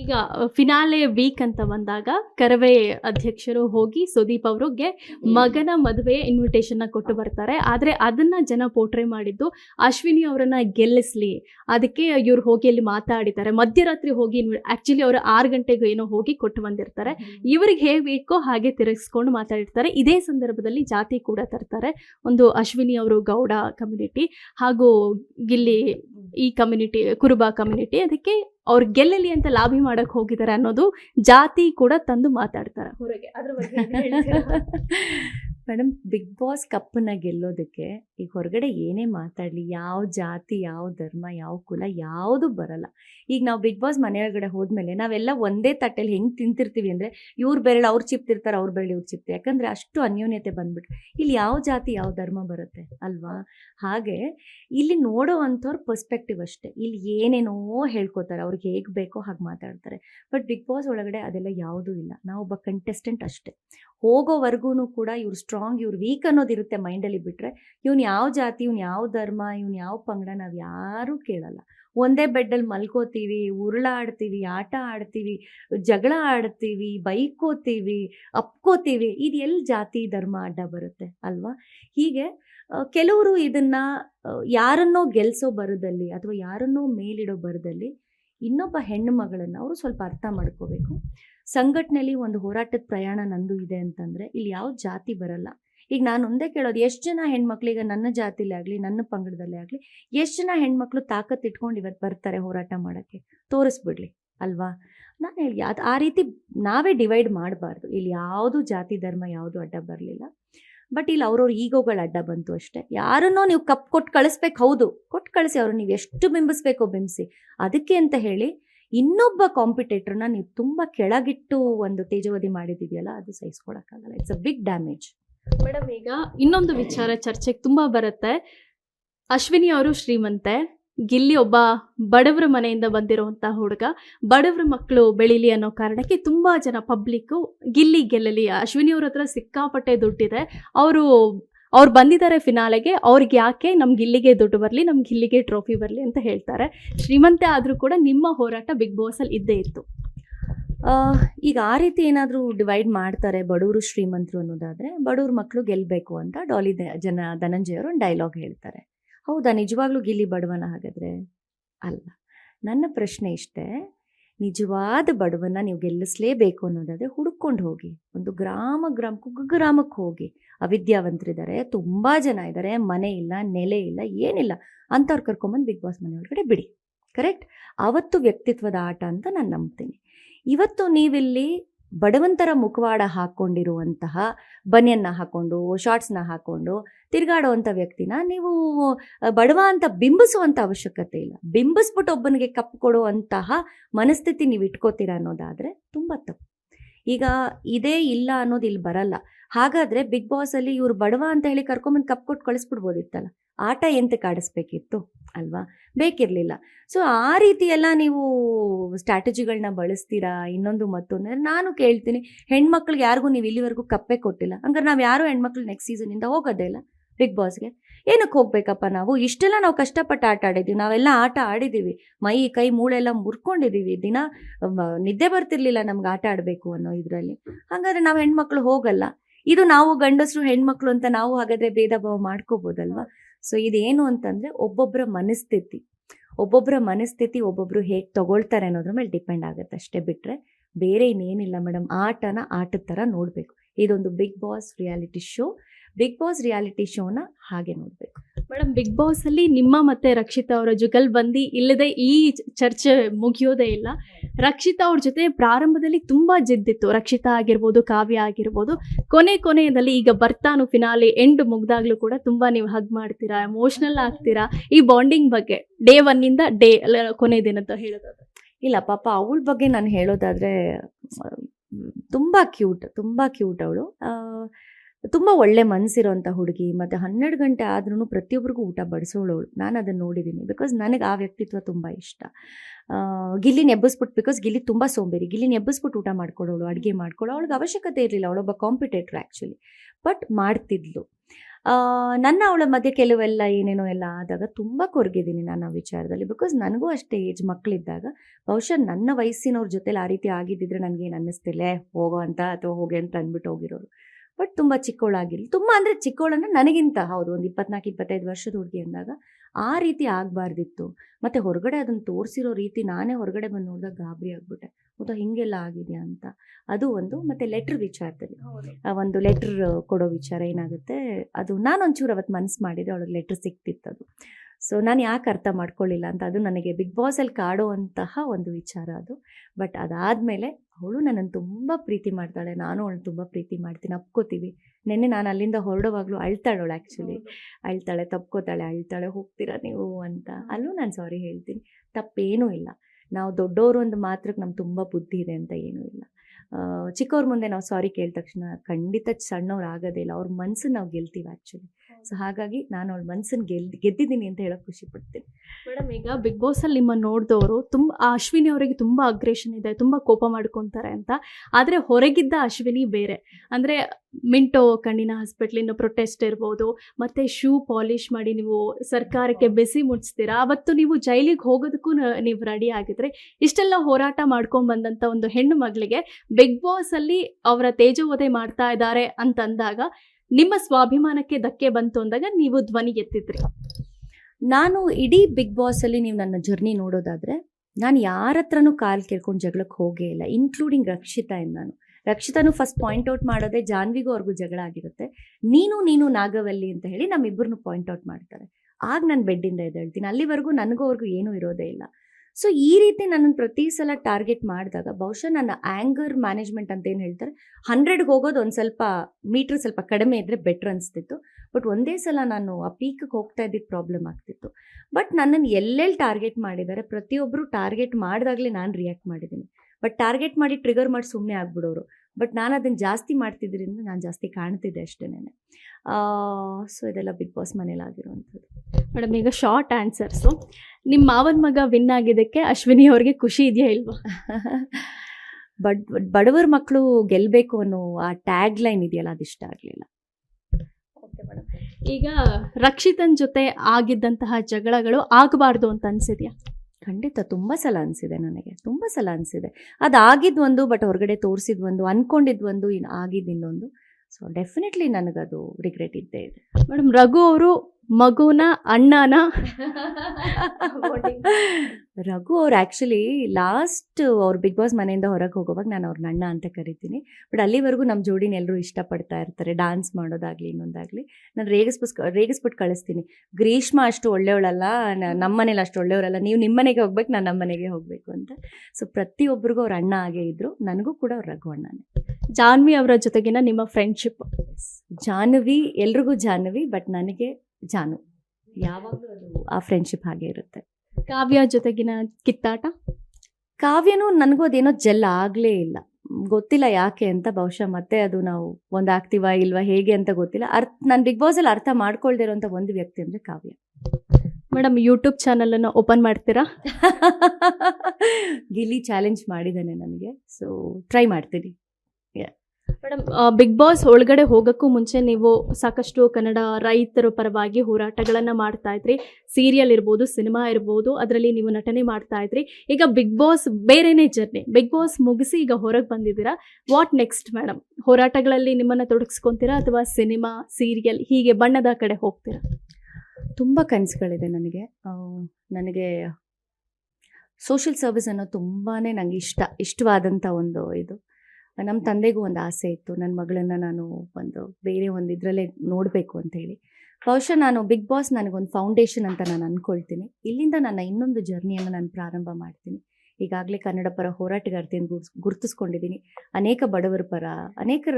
ಈಗ ಫಿನಾಲೆ ವೀಕ್ ಅಂತ ಬಂದಾಗ ಕರವೇ ಅಧ್ಯಕ್ಷರು ಹೋಗಿ ಸುದೀಪ್ ಅವ್ರಿಗೆ ಮಗನ ಮದುವೆ ಇನ್ವಿಟೇಷನ್ನ ಕೊಟ್ಟು ಬರ್ತಾರೆ. ಆದರೆ ಅದನ್ನ ಜನ ಪೋರ್ಟ್ರೇ ಮಾಡಿದ್ದು ಅಶ್ವಿನಿ ಅವರನ್ನ ಗೆಲ್ಲಿಸ್ಲಿ. ಅದಕ್ಕೆ ಇವ್ರು ಹೋಗಿ ಅಲ್ಲಿ ಮಾತಾಡಿದ್ದಾರೆ. ಮಧ್ಯರಾತ್ರಿ ಹೋಗಿ ಆ್ಯಕ್ಚುಲಿ ಅವರು ಆರು ಗಂಟೆಗೆ ಏನೋ ಹೋಗಿ ಕೊಟ್ಟು ಬಂದಿರ್ತಾರೆ. ಇವ್ರಿಗೆ ಹೇಗೆ ಬೇಕೋ ಹಾಗೆ ತಿರುಗಿಸ್ಕೊಂಡು ಮಾತಾಡಿರ್ತಾರೆ. ಇದೇ ಸಂದರ್ಭದಲ್ಲಿ ಜಾತಿ ಕೂಡ ತರ್ತಾರೆ. ಒಂದು ಅಶ್ವಿನಿ ಅವರು ಗೌಡ ಕಮ್ಯುನಿಟಿ ಹಾಗೂ ಇಲ್ಲಿ ಈ ಕಮ್ಯುನಿಟಿ ಕುರುಬ ಕಮ್ಯುನಿಟಿ ಅದಕ್ಕೆ ಅವ್ರು ಗೆಲ್ಲಲಿ ಅಂತ ಲಾಭಿ ಮಾಡಕ್ ಹೋಗಿದ್ದಾರೆ ಅನ್ನೋದು ಜಾತಿ ಕೂಡ ತಂದು ಮಾತಾಡ್ತಾರೆ. ಹೊರಗೆ. ಅದ್ರ ಬಗ್ಗೆ? ಮೇಡಮ್ ಬಿಗ್ ಬಾಸ್ ಕಪ್ಪನ್ನ ಗೆಲ್ಲೋದಕ್ಕೆ ಈಗ ಹೊರಗಡೆ ಏನೇ ಮಾತಾಡಲಿ, ಯಾವ ಜಾತಿ, ಯಾವ ಧರ್ಮ, ಯಾವ ಕುಲ, ಯಾವುದು ಬರಲ್ಲ. ಈಗ ನಾವು ಬಿಗ್ ಬಾಸ್ ಮನೆಯೊಳಗಡೆ ಹೋದ್ಮೇಲೆ ನಾವೆಲ್ಲ ಒಂದೇ ತಟ್ಟೆಲಿ ಹೆಂಗೆ ತಿಂತಿರ್ತೀವಿ ಅಂದರೆ ಇವ್ರ ಬೆರಳು ಅವ್ರು ಚಿಪ್ತಿರ್ತಾರೆ, ಅವ್ರ ಬೆರಳು ಇವ್ರು ಚಿಪ್ತಿ. ಯಾಕಂದರೆ ಅಷ್ಟು ಅನ್ಯೋನ್ಯತೆ ಬಂದ್ಬಿಟ್ಟು ಇಲ್ಲಿ ಯಾವ ಜಾತಿ, ಯಾವ ಧರ್ಮ ಬರುತ್ತೆ ಅಲ್ವಾ? ಹಾಗೆ ಇಲ್ಲಿ ನೋಡೋ ಪರ್ಸ್ಪೆಕ್ಟಿವ್ ಅಷ್ಟೇ. ಇಲ್ಲಿ ಏನೇನೋ ಹೇಳ್ಕೊತಾರೆ, ಅವ್ರಿಗೆ ಹೇಗೆ ಬೇಕೋ ಹಾಗೆ ಮಾತಾಡ್ತಾರೆ. ಬಟ್ ಬಿಗ್ ಬಾಸ್ ಒಳಗಡೆ ಅದೆಲ್ಲ ಯಾವುದೂ ಇಲ್ಲ. ನಾವೊಬ್ಬ ಕಂಟೆಸ್ಟೆಂಟ್ ಅಷ್ಟೇ. ಹೋಗೋವರೆಗೂ ಕೂಡ ಇವ್ರು ಸ್ಟ್ರಾಂಗ್ ಇವ್ರು ವೀಕ್ ಅನ್ನೋದಿರುತ್ತೆ ಮೈಂಡಲ್ಲಿ ಬಿಟ್ಟರೆ ಇವ್ನು ಯಾವ ಜಾತಿ, ಇವ್ನು ಯಾವ ಧರ್ಮ, ಇವ್ನು ಯಾವ ಪಂಗಡ ನಾವು ಯಾರೂ ಕೇಳಲ್ಲ. ಒಂದೇ ಬೆಡ್ಡಲ್ಲಿ ಮಲ್ಕೋತೀವಿ, ಉರುಳಾಡ್ತೀವಿ, ಆಟ ಆಡ್ತೀವಿ, ಜಗಳ ಆಡ್ತೀವಿ, ಬೈಕೋತೀವಿ, ಅಪ್ಕೋತೀವಿ, ಇದು ಎಲ್ಲಿ ಜಾತಿ, ಧರ್ಮ, ಅಡ್ಡ ಬರುತ್ತೆ ಅಲ್ವಾ? ಹೀಗೆ ಕೆಲವರು ಇದನ್ನು ಯಾರನ್ನೋ ಗೆಲ್ಸೋ ಬರದಲ್ಲಿ ಅಥವಾ ಯಾರನ್ನೋ ಮೇಲಿಡೋ ಬರದಲ್ಲಿ ಇನ್ನೊಬ್ಬ ಹೆಣ್ಣು ಮಗಳನ್ನು ಅವರು ಸ್ವಲ್ಪ ಅರ್ಥ ಮಾಡ್ಕೋಬೇಕು. ಸಂಘಟನೆಯಲ್ಲಿ ಒಂದು ಹೋರಾಟದ ಪ್ರಯಾಣ ನಂದು ಇದೆ ಅಂತಂದರೆ ಇಲ್ಲಿ ಯಾವ ಜಾತಿ ಬರಲ್ಲ. ಈಗ ನಾನು ಒಂದೇ ಕೇಳೋದು, ಎಷ್ಟು ಜನ ಹೆಣ್ಮಕ್ಳಿಗೆ ನನ್ನ ಜಾತಿಲೇ ಆಗಲಿ, ನನ್ನ ಪಂಗಡದಲ್ಲೇ ಆಗಲಿ, ಎಷ್ಟು ಜನ ಹೆಣ್ಮಕ್ಳು ತಾಕತ್ತು ಇಟ್ಕೊಂಡು ಇವತ್ತು ಬರ್ತಾರೆ ಹೋರಾಟ ಮಾಡೋಕ್ಕೆ? ತೋರಿಸ್ಬಿಡ್ಲಿ, ಅಲ್ವಾ? ನಾನು ಹೇಳಿ ಅದು ಆ ರೀತಿ ನಾವೇ ಡಿವೈಡ್ ಮಾಡಬಾರ್ದು. ಇಲ್ಲಿ ಯಾವುದು ಜಾತಿ ಧರ್ಮ, ಯಾವುದು ಅಡ್ಡ ಬರಲಿಲ್ಲ. ಬಟ್ ಇಲ್ಲಿ ಅವ್ರವ್ರ ಈಗೋಗಳು ಅಡ್ಡ ಬಂತು ಅಷ್ಟೇ. ಯಾರನ್ನೋ ನೀವು ಕಪ್ ಕೊಟ್ಟು ಕಳಿಸ್ಬೇಕು, ಹೌದು. ಕೊಟ್ಟು ಕಳಿಸಿ ಅವ್ರು ನೀವು ಎಷ್ಟು ಬಿಂಬಿಸ್ಬೇಕೋ ಬಿಂಬಿಸಿ. ಅದಕ್ಕೆ ಅಂತ ಹೇಳಿ ಇನ್ನೊಬ್ಬ ಕಾಂಪಿಟೇಟರ್ನ ನೀವು ತುಂಬ ಕೆಳಗಿಟ್ಟು ಒಂದು ತೇಜವಧಿ ಮಾಡಿದಿದೆಯಲ್ಲ ಅದು ಸಹಿಸ್ಕೊಳಕ್ಕಾಗಲ್ಲ. It's a big damage madam ಈಗ ಇನ್ನೊಂದು ವಿಚಾರ ಚರ್ಚೆಗೆ ತುಂಬ ಬರುತ್ತೆ. ಅಶ್ವಿನಿ ಅವರು ಶ್ರೀಮಂತೆ, ಗಿಲ್ಲಿ ಒಬ್ಬ ಬಡವರ ಮನೆಯಿಂದ ಬಂದಿರುವಂತಹ ಹುಡುಗ. ಬಡವರ ಮಕ್ಕಳು ಬೆಳೀಲಿ ಅನ್ನೋ ಕಾರಣಕ್ಕೆ ತುಂಬಾ ಜನ ಪಬ್ಲಿಕ್ಕು ಗಿಲ್ಲಿ ಗೆಲ್ಲಲಿ. ಅಶ್ವಿನಿ ಅವ್ರ ಹತ್ರ ಸಿಕ್ಕಾಪಟ್ಟೆ ದುಡ್ಡಿದೆ. ಅವರು ಅವ್ರು ಬಂದಿದ್ದಾರೆ ಫಿನಾಲೆಗೆ ಅವ್ರಿಗೆ ಯಾಕೆ ನಮ್ಗೆ ಇಲ್ಲಿಗೆ ದುಡ್ಡು ಬರಲಿ, ನಮ್ಗೆ ಇಲ್ಲಿಗೆ ಟ್ರೋಫಿ ಬರಲಿ ಅಂತ ಹೇಳ್ತಾರೆ. ಶ್ರೀಮಂತೆ ಆದರೂ ಕೂಡ ನಿಮ್ಮ ಹೋರಾಟ ಬಿಗ್ ಬಾಸಲ್ಲಿ ಇದ್ದೇ ಇತ್ತು. ಈಗ ಆ ರೀತಿ ಏನಾದರೂ ಡಿವೈಡ್ ಮಾಡ್ತಾರೆ ಬಡವರು ಶ್ರೀಮಂತರು ಅನ್ನೋದಾದರೆ ಬಡವ್ರ ಮಕ್ಕಳು ಗೆಲ್ಲಬೇಕು ಅಂತ ಡಾಲಿ ದ- ಜನ, ಧನಂಜಯ ಅವರು ಒಂದು ಡೈಲಾಗ್ ಹೇಳ್ತಾರೆ. ಹೌದಾ, ನಿಜವಾಗ್ಲೂ ಗಿಲ್ಲಿ ಬಡವನ ಹಾಗಾದರೆ? ಅಲ್ಲ, ನನ್ನ ಪ್ರಶ್ನೆ ಇಷ್ಟೇ ನಿಜವಾದ ಬಡವನ್ನ ನೀವು ಗೆಲ್ಲಿಸಲೇಬೇಕು ಅನ್ನೋದಾದರೆ ಹುಡುಕೊಂಡು ಹೋಗಿ. ಒಂದು ಗ್ರಾಮ ಗ್ರಾಮ ಕುಗ್ರಾಮಕ್ಕೆ ಹೋಗಿ. ಅವಿದ್ಯಾವಂತರಿದ್ದಾರೆ, ತುಂಬ ಜನ ಇದ್ದಾರೆ, ಮನೆ ಇಲ್ಲ, ನೆಲೆ ಇಲ್ಲ, ಏನಿಲ್ಲ. ಅಂಥವ್ರು ಕರ್ಕೊಂಬಂದು ಬಿಗ್ ಬಾಸ್ ಮನೆ ಒಳಗಡೆ ಬಿಡಿ. ಕರೆಕ್ಟ್ ಆವತ್ತು ವ್ಯಕ್ತಿತ್ವದ ಆಟ ಅಂತ ನಾನು ನಂಬ್ತೀನಿ. ಇವತ್ತು ನೀವಿಲ್ಲಿ ಬಡವಂತರ ಮುಖವಾಡ ಹಾಕ್ಕೊಂಡಿರುವಂತಹ ಬನಿಯನ್ನ ಹಾಕ್ಕೊಂಡು ಶಾರ್ಟ್ಸ್ನ ಹಾಕೊಂಡು ತಿರುಗಾಡುವಂಥ ವ್ಯಕ್ತಿನ ನೀವು ಬಡವ ಅಂತ ಬಿಂಬಿಸುವಂಥ ಅವಶ್ಯಕತೆ ಇಲ್ಲ. ಬಿಂಬಿಸ್ಬಿಟ್ಟು ಒಬ್ಬನಿಗೆ ಕಪ್ ಕೊಡುವಂತಹ ಮನಸ್ಥಿತಿ ನೀವು ಇಟ್ಕೋತೀರಾ ಅನ್ನೋದಾದರೆ ತುಂಬ ತಪ್ಪು. ಈಗ ಇದೇ ಇಲ್ಲ ಅನ್ನೋದು ಇಲ್ಲಿ ಬರಲ್ಲ. ಹಾಗಾದರೆ ಬಿಗ್ ಬಾಸಲ್ಲಿ ಇವ್ರು ಬಡವ ಅಂತ ಹೇಳಿ ಕರ್ಕೊಂಬಂದು ಕಪ್ ಕೊಟ್ಟು ಕಳಿಸ್ಬಿಡ್ಬೋದಿತ್ತಲ್ಲ. ಆಟ ಎಂತಕ್ಕೆ ಆಡಿಸ್ಬೇಕಿತ್ತು ಅಲ್ವಾ? ಬೇಕಿರಲಿಲ್ಲ. ಸೊ ಆ ರೀತಿ ಎಲ್ಲ ನೀವು ಸ್ಟ್ರಾಟಜಿಗಳನ್ನ ಬಳಸ್ತೀರಾ? ಇನ್ನೊಂದು ಮತ್ತೊಂದು? ನಾನು ಕೇಳ್ತೀನಿ, ಹೆಣ್ಮಕ್ಳಿಗೆ ಯಾರಿಗೂ ನೀವು ಇಲ್ಲಿವರೆಗೂ ಕಪ್ಪೆ ಕೊಟ್ಟಿಲ್ಲ. ಹಂಗಾರೆ ನಾವು ಯಾರು ಹೆಣ್ಮಕ್ಳು ನೆಕ್ಸ್ಟ್ ಸೀಸನಿಂದ ಹೋಗೋದೇ ಇಲ್ಲ ಬಿಗ್ ಬಾಸ್ಗೆ ಏನಕ್ಕೆ ಹೋಗ್ಬೇಕಪ್ಪ ನಾವು? ಇಷ್ಟೆಲ್ಲ ನಾವು ಕಷ್ಟಪಟ್ಟು ಆಟ ಆಡಿದ್ದೀವಿ. ನಾವೆಲ್ಲ ಆಟ ಆಡಿದ್ದೀವಿ. ಮೈ, ಕೈ, ಮೂಳೆಲ್ಲ ಮುರ್ಕೊಂಡಿದ್ದೀವಿ. ದಿನ ನಿದ್ದೆ ಬರ್ತಿರ್ಲಿಲ್ಲ ನಮ್ಗೆ ಆಟ ಆಡಬೇಕು ಅನ್ನೋ ಇದರಲ್ಲಿ. ಹಾಗಾದ್ರೆ ನಾವು ಹೆಣ್ಮಕ್ಳು ಹೋಗಲ್ಲ. ಇದು ನಾವು ಗಂಡಸರು ಹೆಣ್ಮಕ್ಳು ಅಂತ ನಾವು ಹಾಗಾದ್ರೆ ಭೇದ ಭಾವ ಮಾಡ್ಕೋಬೋದಲ್ವಾ? ಸೊ ಇದೇನು ಅಂತಂದ್ರೆ ಒಬ್ಬೊಬ್ಬರ ಮನಸ್ಥಿತಿ. ಒಬ್ಬೊಬ್ಬರ ಮನಸ್ಥಿತಿ ಒಬ್ಬೊಬ್ರು ಹೇಗೆ ತಗೊಳ್ತಾರೆ ಅನ್ನೋದ್ರ ಮೇಲೆ ಡಿಪೆಂಡ್ ಆಗುತ್ತೆ ಅಷ್ಟೇ ಬಿಟ್ರೆ ಬೇರೆ ಇನ್ನೇನಿಲ್ಲ ಮೇಡಮ್. ಆಟನ ಆಟದ ಥರ ನೋಡಬೇಕು. ಇದೊಂದು Bigg Boss reality show Bigg Boss reality ಶೋನ ಹಾಗೆ ನೋಡಬೇಕು. ಮೇಡಮ್ ಬಿಗ್ ಬಾಸ್ ಅಲ್ಲಿ ನಿಮ್ಮ ಮತ್ತೆ ರಕ್ಷಿತಾ ಅವರ ಜುಗಲ್ ಬಂದಿ ಇಲ್ಲದೆ ಈ ಚರ್ಚೆ ಮುಗಿಯೋದೇ ಇಲ್ಲ. ರಕ್ಷಿತಾ ಅವ್ರ ಜೊತೆ ಪ್ರಾರಂಭದಲ್ಲಿ ತುಂಬಾ ಜಿದ್ದಿತ್ತು. ರಕ್ಷಿತಾ ಆಗಿರ್ಬೋದು ಕಾವ್ಯ ಆಗಿರ್ಬೋದು. ಕೊನೆ ಕೊನೆಯಲ್ಲಿ ಈಗ ಬರ್ತಾನು ಫಿನಾಲೆ ಎಂಡ್ ಮುಗ್ದಾಗ್ಲೂ ಕೂಡ ತುಂಬಾ ನೀವು ಹಗ್ ಮಾಡ್ತೀರಾ ಎಮೋಷನಲ್ ಆಗ್ತೀರಾ? ಈ ಬಾಂಡಿಂಗ್ ಬಗ್ಗೆ ಡೇ ಒನ್ ಇಂದ ಡೇ ಕೊನೆ ದಿನದ ಹೇಳೋದಾದ್ರೆ. ಇಲ್ಲ ಪಾಪ ಅವಳ ಬಗ್ಗೆ ನಾನು ಹೇಳೋದಾದ್ರೆ ತುಂಬಾ ಕ್ಯೂಟ್ ತುಂಬಾ ಕ್ಯೂಟ್ ಅವಳು. ತುಂಬ ಒಳ್ಳೆ ಮನಸ್ಸಿರೋಂಥ ಹುಡುಗಿ, ಮತ್ತು ಹನ್ನೆರಡು ಗಂಟೆ ಆದ್ರೂ ಪ್ರತಿಯೊಬ್ಬರಿಗೂ ಊಟ ಬಡಿಸೋಳು ನಾನು ಅದನ್ನು ನೋಡಿದ್ದೀನಿ ಬಿಕಾಸ್ ನನಗೆ ಆ ವ್ಯಕ್ತಿತ್ವ ತುಂಬ ಇಷ್ಟ. ಗಿಲ್ಲಿ ಗಿಲ್ಲಿನ ಎಬ್ಬಿಸ್ಬಿಟ್ಟು ಬಿಕಾಸ್ ಗಿಲ್ಲಿ ತುಂಬ ಸೋಂಬೇರಿ. ಗಿಲ್ಲಿ ಎಬ್ಬಿಸ್ಬಿಟ್ಟು ಊಟ ಮಾಡ್ಕೊಳ್ಳೋಳು ಅಡುಗೆ ಮಾಡ್ಕೊಳ್ಳೋ ಅವಳಿಗೆ ಅವಶ್ಯಕತೆ ಇರಲಿಲ್ಲ, ಅವಳೊಬ್ಬ ಕಾಂಪಿಟೇಟರ್ ಆ್ಯಕ್ಚುಲಿ ಬಟ್ ಮಾಡ್ತಿದ್ಲು. ನನ್ನ ಅವಳ ಮಧ್ಯೆ ಕೆಲವೆಲ್ಲ ಏನೇನೋ ಎಲ್ಲ ಆದಾಗ ತುಂಬ ಕೊರಗಿದ್ದೀನಿ ನಾನು ಆ ವಿಚಾರದಲ್ಲಿ ಬಿಕಾಸ್ ನನಗೂ ಅಷ್ಟೇ ಏಜ್ ಮಕ್ಕಳಿದ್ದಾಗ ಬಹುಶಃ ನನ್ನ ವಯಸ್ಸಿನವ್ರ ಜೊತೆಲಿ ಆ ರೀತಿ ಆಗಿದ್ದಿದ್ರೆ ನನಗೇನು ಅನ್ನಿಸ್ತಿಲ್ಲೇ ಹೋಗೋ ಅಂತ, ಅಥವಾ ಹೋಗಿ ಅಂತ ಅಂದ್ಬಿಟ್ಟು ಹೋಗಿರೋರು. ಬಟ್ ತುಂಬ ಚಿಕ್ಕವಳಾಗಿರಲಿ ತುಂಬ ಅಂದರೆ ಚಿಕ್ಕವಳನ್ನು ನನಗಿಂತ ಹೌದು ಒಂದು ಇಪ್ಪತ್ನಾಲ್ಕು ಇಪ್ಪತ್ತೈದು ವರ್ಷದ ಹುಡುಗಿ ಅಂದಾಗ ಆ ರೀತಿ ಆಗಬಾರ್ದಿತ್ತು. ಮತ್ತು ಹೊರಗಡೆ ಅದನ್ನು ತೋರಿಸಿರೋ ರೀತಿ ನಾನೇ ಹೊರಗಡೆ ಬಂದು ನೋಡಿದಾಗ ಗಾಬರಿ ಆಗಿಬಿಟ್ಟೆ. ಮತ್ತು ಹಿಂಗೆಲ್ಲ ಆಗಿದೆಯಾ? ಅಂತ. ಅದು ಒಂದು ಮತ್ತು ಲೆಟ್ರ್ ವಿಚಾರದಲ್ಲಿ. ಆ ಒಂದು ಲೆಟ್ರ್ ಕೊಡೋ ವಿಚಾರ ಏನಾಗುತ್ತೆ? ಅದು ನಾನೊಂಚೂರು ಅವತ್ತು ಮನಸ್ಸು ಮಾಡಿದರೆ ಅವಳಿಗೆ ಲೆಟ್ರ್ ಸಿಕ್ತಿತ್ತು ಅದು ಸೊ ನಾನು ಯಾಕೆ ಅರ್ಥ ಮಾಡ್ಕೊಳ್ಳಿಲ್ಲ ಅಂತ ಅದು ನನಗೆ ಬಿಗ್ ಬಾಸಲ್ಲಿ ಕಾಡುವಂತಹ ಒಂದು ವಿಚಾರ ಅದು. ಬಟ್ ಅದಾದಮೇಲೆ ಅವಳು ನನ್ನನ್ನು ತುಂಬ ಪ್ರೀತಿ ಮಾಡ್ತಾಳೆ. ನಾನು ಅವಳು ತುಂಬ ಪ್ರೀತಿ ಮಾಡ್ತೀನಿ. ಅಪ್ಕೋತೀವಿ. ನೆನ್ನೆ ನಾನು ಅಲ್ಲಿಂದ ಹೊರಡುವಾಗಲೂ ಅಳ್ತಾಳವಳು ಆ್ಯಕ್ಚುಲಿ ಅಳ್ತಾಳೆ ತಪ್ಕೋತಾಳೆ ಅಳ್ತಾಳೆ ಹೋಗ್ತೀರಾ ನೀವು ಅಂತ. ಅಲ್ಲೂ ನಾನು ಸಾರಿ ಹೇಳ್ತೀನಿ. ತಪ್ಪೇನೂ ಇಲ್ಲ. ನಾವು ದೊಡ್ಡವರು ಒಂದು ಮಾತ್ರಕ್ಕೆ ನಮ್ಗೆ ತುಂಬ ಬುದ್ಧಿ ಇದೆ ಅಂತ ಏನೂ ಇಲ್ಲ. ಚಿಕ್ಕವ್ರ ಮುಂದೆ ನಾವು ಸಾರಿ ಕೇಳಿದ ತಕ್ಷಣ ಖಂಡಿತ ಸಣ್ಣವ್ರು ಆಗೋದೇ ಇಲ್ಲ. ಅವ್ರ ಮನಸ್ಸು ನಾವು ಗೆಲ್ತೀವಿ ಆ್ಯಕ್ಚುಲಿ ಸೊ ಹಾಗಾಗಿ ನಾನು ಅವಳ ಮನ್ಸನ್ ಗೆಲ್, ಗೆದ್ದಿದ್ದೀನಿ ಅಂತ ಹೇಳೋಕೆ ಖುಷಿ ಪಡ್ತೀನಿ. ಮೇಡಮ್, ಈಗ ಬಿಗ್ ಬಾಸ್ ಅಲ್ಲಿ ನಿಮ್ಮ ನೋಡಿದವರು ತುಂಬ ಅಶ್ವಿನಿ ಅವರಿಗೆ ತುಂಬಾ ಅಗ್ರೆಷನ್ ಇದೆ, ತುಂಬಾ ಕೋಪ ಮಾಡ್ಕೊಂತಾರೆ ಅಂತ. ಆದ್ರೆ ಹೊರಗಿದ್ದ ಅಶ್ವಿನಿ ಬೇರೆ. ಅಂದ್ರೆ ಮಿಂಟೋ, ಕಣ್ಣಿನ ಹಾಸ್ಪಿಟ್ಲಿನ ಪ್ರೊಟೆಸ್ಟ್ ಇರ್ಬೋದು, ಮತ್ತೆ ಶೂ ಪಾಲಿಶ್ ಮಾಡಿ ನೀವು ಸರ್ಕಾರಕ್ಕೆ ಬೆಸಿ ಮುಟ್ಸ್ತೀರಾ? ಅವತ್ತು ನೀವು ಜೈಲಿಗೆ ಹೋಗೋದಕ್ಕೂ ನೀವು ರೆಡಿ ಆಗಿದ್ರೆ ಇಷ್ಟೆಲ್ಲ ಹೋರಾಟ ಮಾಡ್ಕೊಂಡು ಬಂದಂತ ಒಂದು ಹೆಣ್ಣು ಮಗಳಿಗೆ ಬಿಗ್ ಬಾಸ್ ಅಲ್ಲಿ ಅವರ ತೇಜೋವಧೆ ಮಾಡ್ತಾ ಇದ್ದಾರೆ ಅಂತಂದಾಗ ನಿಮ್ಮ ಸ್ವಾಭಿಮಾನಕ್ಕೆ ಧಕ್ಕೆ ಬಂತು ಅಂದಾಗ ನೀವು ಧ್ವನಿ ಎತ್ತಿದ್ರಿ. ನಾನು ಇಡೀ ಬಿಗ್ ಬಾಸಲ್ಲಿ ನೀವು ನನ್ನ ಜರ್ನಿ ನೋಡೋದಾದರೆ ನಾನು ಯಾರ ಹತ್ರನೂ ಕಾಲು ಕೇಳ್ಕೊಂಡು ಜಗಳಕ್ಕೆ ಹೋಗೇ ಇಲ್ಲ ಇನ್ಕ್ಲೂಡಿಂಗ್ ರಕ್ಷಿತಾ ಇಂದ ನಾನು. ರಕ್ಷಿತಾನು ಫಸ್ಟ್ ಪಾಯಿಂಟ್ ಔಟ್ ಮಾಡೋದೇ ಜಾನ್ವಿಗೂ ಅವ್ರಿಗೂ ಜಗಳ ಆಗಿರುತ್ತೆ. ನೀನು ನೀನು ನಾಗವಲ್ಲಿ ಅಂತ ಹೇಳಿ ನಮ್ಮಿಬ್ಬರನ್ನು ಪಾಯಿಂಟ್ ಔಟ್ ಮಾಡ್ತಾರೆ. ಆಗ ನಾನು ಬೆಡ್ಡಿಂದ ಎದ್ದೇಳ್ತೀನಿ. ಅಲ್ಲಿವರೆಗೂ ನನಗೂ ಅವ್ರಿಗೂ ಏನೂ ಇರೋದೇ ಇಲ್ಲ. ಸೊ ಈ ರೀತಿ ನನ್ನನ್ನು ಪ್ರತಿ ಸಲ ಟಾರ್ಗೆಟ್ ಮಾಡಿದಾಗ, ಬಹುಶಃ ನನ್ನ ಆ್ಯಂಗರ್ ಮ್ಯಾನೇಜ್ಮೆಂಟ್ ಅಂತ ಏನು ಹೇಳ್ತಾರೆ. ಹಂಡ್ರೆಡ್ಗೆ ಹೋಗೋದು ಒಂದು ಸ್ವಲ್ಪ ಮೀಟ್ರ್ ಸ್ವಲ್ಪ ಕಡಿಮೆ ಇದ್ದರೆ ಬೆಟ್ರ್ ಅನಿಸ್ತಿತ್ತು. ಬಟ್ ಒಂದೇ ಸಲ ನಾನು ಆ ಪೀಕಿಗೆ ಹೋಗ್ತಾ ಇದ್ದಿದ್ದು ಪ್ರಾಬ್ಲಮ್ ಆಗ್ತಿತ್ತು. ಬಟ್ ನನ್ನನ್ನು ಎಲ್ಲೆಲ್ಲಿ ಟಾರ್ಗೆಟ್ ಮಾಡಿದ್ದಾರೆ ಪ್ರತಿಯೊಬ್ಬರು ಟಾರ್ಗೆಟ್ ಮಾಡಿದಾಗಲೇ ನಾನು ರಿಯಾಕ್ಟ್ ಮಾಡಿದ್ದೀನಿ ಬಟ್ ಟಾರ್ಗೆಟ್ ಮಾಡಿ ಟ್ರಿಗರ್ ಮಾಡಿ ಸುಮ್ಮನೆ ಆಗ್ಬಿಡೋರು. ಬಟ್ ನಾನು ಅದನ್ನು ಜಾಸ್ತಿ ಮಾಡ್ತಿದ್ದರಿಂದ ನಾನು ಜಾಸ್ತಿ ಕಾಣ್ತಿದ್ದೆ ಅಷ್ಟೇನೆ ಸೊ ಇದೆಲ್ಲ ಬಿಗ್ ಬಾಸ್ ಮನೇಲಿ ಆಗಿರುವಂಥದ್ದು. ಮೇಡಮ್ ಈಗ ಶಾರ್ಟ್ ಆನ್ಸರ್ಸು ನಿಮ್ಮ ಮಾವನ ಮಗ ವಿನ್ ಆಗಿದ್ದಕ್ಕೆ ಅಶ್ವಿನಿ ಅವ್ರಿಗೆ ಖುಷಿ ಇದೆಯಾ ಇಲ್ವಾ? ಬಡ್ ಬಡವರ ಮಕ್ಕಳು ಗೆಲ್ಲಬೇಕು ಅನ್ನೋ ಆ ಟ್ಯಾಗ್ ಲೈನ್ ಇದೆಯಲ್ಲ ಅದು ಇಷ್ಟ ಆಗಲಿಲ್ಲ ಈಗ ರಕ್ಷಿತನ್ ಜೊತೆ ಆಗಿದ್ದಂತಹ ಜಗಳಗಳು ಆಗಬಾರ್ದು ಅಂತ ಅನ್ಸಿದ್ಯಾ? ಖಂಡಿತ ತುಂಬ ಸಲ ಅನಿಸಿದೆ ನನಗೆ, ತುಂಬ ಸಲ ಅನಿಸಿದೆ. ಅದು ಆಗಿದ್ದು ಒಂದು ಬಟ್ ಹೊರಗಡೆ ತೋರಿಸಿದ್ದು ಒಂದು ಒಂದು ಇನ್ನು ಆಗಿದ್ದು ಇನ್ನೊಂದು. ಸೊ ಡೆಫಿನೆಟ್ಲಿ ನನಗದು ರಿಗ್ರೆಟ್ ಇದ್ದೇ ಇದೆ. ಮೇಡಮ್ ರಘು ಅವರು ಮಗುನ ಅಣ್ಣನ. ರಘು ಅವ್ರು ಆ್ಯಕ್ಚುಲಿ ಲಾಸ್ಟ್ ಅವ್ರು ಬಿಗ್ ಬಾಸ್ ಮನೆಯಿಂದ ಹೊರಗೆ ಹೋಗೋವಾಗ ನಾನು ಅವ್ರನ್ನ ಅಣ್ಣ ಅಂತ ಕರಿತೀನಿ. ಬಟ್ ಅಲ್ಲಿವರೆಗೂ ನಮ್ಮ ಜೋಡಿನ ಎಲ್ಲರೂ ಇಷ್ಟಪಡ್ತಾ ಇರ್ತಾರೆ ಡಾನ್ಸ್ ಮಾಡೋದಾಗಲಿ ಇನ್ನೊಂದಾಗಲಿ. ನಾನು ರೇಗಿಸ್ಬಿಸ್ ರೇಗಿಸ್ಬಿಟ್ಟು ಕಳಿಸ್ತೀನಿ. ಗ್ರೀಷ್ಮ ಅಷ್ಟು ಒಳ್ಳೆಯವಳಲ್ಲ ನಮ್ಮನೇಲಿ ನಮ್ಮ ಮನೇಲಿ ಅಷ್ಟು ಒಳ್ಳೆಯವರಲ್ಲ ನೀವು ನಿಮ್ಮ ಮನೆಗೆ ಹೋಗ್ಬೇಕು ನಾನು ನಮ್ಮ ಮನೆಗೆ ಹೋಗಬೇಕು ಅಂತ. ಸೊ ಪ್ರತಿಯೊಬ್ಬರಿಗೂ ಅವ್ರ ಅಣ್ಣ ಆಗೇ ಇದ್ದರು ನನಗೂ ಕೂಡ ಅವ್ರ ರಘು ಅಣ್ಣನೇ. ಜಾನ್ವಿ ಅವರ ಜೊತೆಗಿನ ನಿಮ್ಮ ಫ್ರೆಂಡ್ಶಿಪ್ ಜಾನ್ವಿ ಎಲ್ರಿಗೂ ಜಾನ್ವಿ ಬಟ್ ನನಗೆ ಜಾನು. ಯಾವಾಗಲೂ ಅದು ಆ ಫ್ರೆಂಡ್ಶಿಪ್ ಹಾಗೆ ಇರುತ್ತೆ. ಕಾವ್ಯ ಜೊತೆಗಿನ ಕಿತ್ತಾಟ? ಕಾವ್ಯನೂ ನನಗೂ ಅದೇನೋ ಜೆಲ್ ಆಗಲೇ ಇಲ್ಲ. ಗೊತ್ತಿಲ್ಲ ಯಾಕೆ ಅಂತ ಬಹುಶಃ ಮತ್ತೆ ಅದು ನಾವು ಒಂದು ಆಗ್ತೀವಾ ಇಲ್ವಾ ಹೇಗೆ ಅಂತ ಗೊತ್ತಿಲ್ಲ. ಅರ್ಥ ನಾನು ಬಿಗ್ ಬಾಸಲ್ಲಿ ಅರ್ಥ ಮಾಡ್ಕೊಳ್ದೇ ಇರೋಂಥ ಒಂದು ವ್ಯಕ್ತಿ ಅಂದರೆ ಕಾವ್ಯ. ಮೇಡಮ್ ಯೂಟ್ಯೂಬ್ ಚಾನಲನ್ನು ಓಪನ್ ಮಾಡ್ತೀರಾ? ಗಿಲ್ಲಿ ಚಾಲೆಂಜ್ ಮಾಡಿದ್ದಾನೆ ನನಗೆ. ಸೊ ಟ್ರೈ ಮಾಡ್ತೀನಿ. ಮೇಡಮ್ ಬಿಗ್ ಬಾಸ್ ಒಳಗಡೆ ಹೋಗಕ್ಕೂ ಮುಂಚೆ ನೀವು ಸಾಕಷ್ಟು ಕನ್ನಡ ರೈತರ ಪರವಾಗಿ ಹೋರಾಟಗಳನ್ನ ಮಾಡ್ತಾ ಇದ್ರಿ. ಸೀರಿಯಲ್ ಇರ್ಬೋದು, ಸಿನಿಮಾ ಇರ್ಬೋದು, ಅದರಲ್ಲಿ ನೀವು ನಟನೆ ಮಾಡ್ತಾ ಇದ್ರಿ. ಈಗ ಬಿಗ್ ಬಾಸ್ ಬೇರೆನೇ ಜರ್ನಿ. ಬಿಗ್ ಬಾಸ್ ಮುಗಿಸಿ ಈಗ ಹೊರಗೆ ಬಂದಿದ್ದೀರಾ? What next madam? ಹೋರಾಟಗಳಲ್ಲಿ ನಿಮ್ಮನ್ನ ತೊಡಗಿಸ್ಕೊಂತೀರಾ ಅಥವಾ ಸಿನಿಮಾ, ಸೀರಿಯಲ್ ಹೀಗೆ ಬಣ್ಣದ ಕಡೆ ಹೋಗ್ತೀರಾ? ತುಂಬ ಕನಸುಗಳಿದೆ ನನಗೆ. ನನಗೆ ಸೋಷಿಯಲ್ ಸರ್ವಿಸ್ ಅನ್ನೋ ತುಂಬಾ ನನಗೆ ಇಷ್ಟ ಇಷ್ಟವಾದಂಥ ಒಂದು ಇದು. ನಮ್ಮ ತಂದೆಗೂ ಒಂದು ಆಸೆ ಇತ್ತು. ನನ್ನ ಮಗಳನ್ನು ನಾನು ಒಂದು ಬೇರೆ ಒಂದು ಇದರಲ್ಲೇ ನೋಡಬೇಕು ಅಂತ ಹೇಳಿ. ಬಹುಶಃ ನಾನು ಬಿಗ್ ಬಾಸ್ ನನಗೊಂದು ಫೌಂಡೇಶನ್ ಅಂತ ನಾನು ಅಂದ್ಕೊಳ್ತೀನಿ ಇಲ್ಲಿಂದ ನನ್ನ ಇನ್ನೊಂದು ಜರ್ನಿಯನ್ನು ನಾನು ಪ್ರಾರಂಭ ಮಾಡ್ತೀನಿ. ಈಗಾಗಲೇ ಕನ್ನಡ ಪರ ಹೋರಾಟಗಾರ್ತಿಯನ್ನು ಗುರ್ಸ್ ಗುರುತಿಸ್ಕೊಂಡಿದ್ದೀನಿ ಅನೇಕ ಬಡವರ ಪರ, ಅನೇಕರ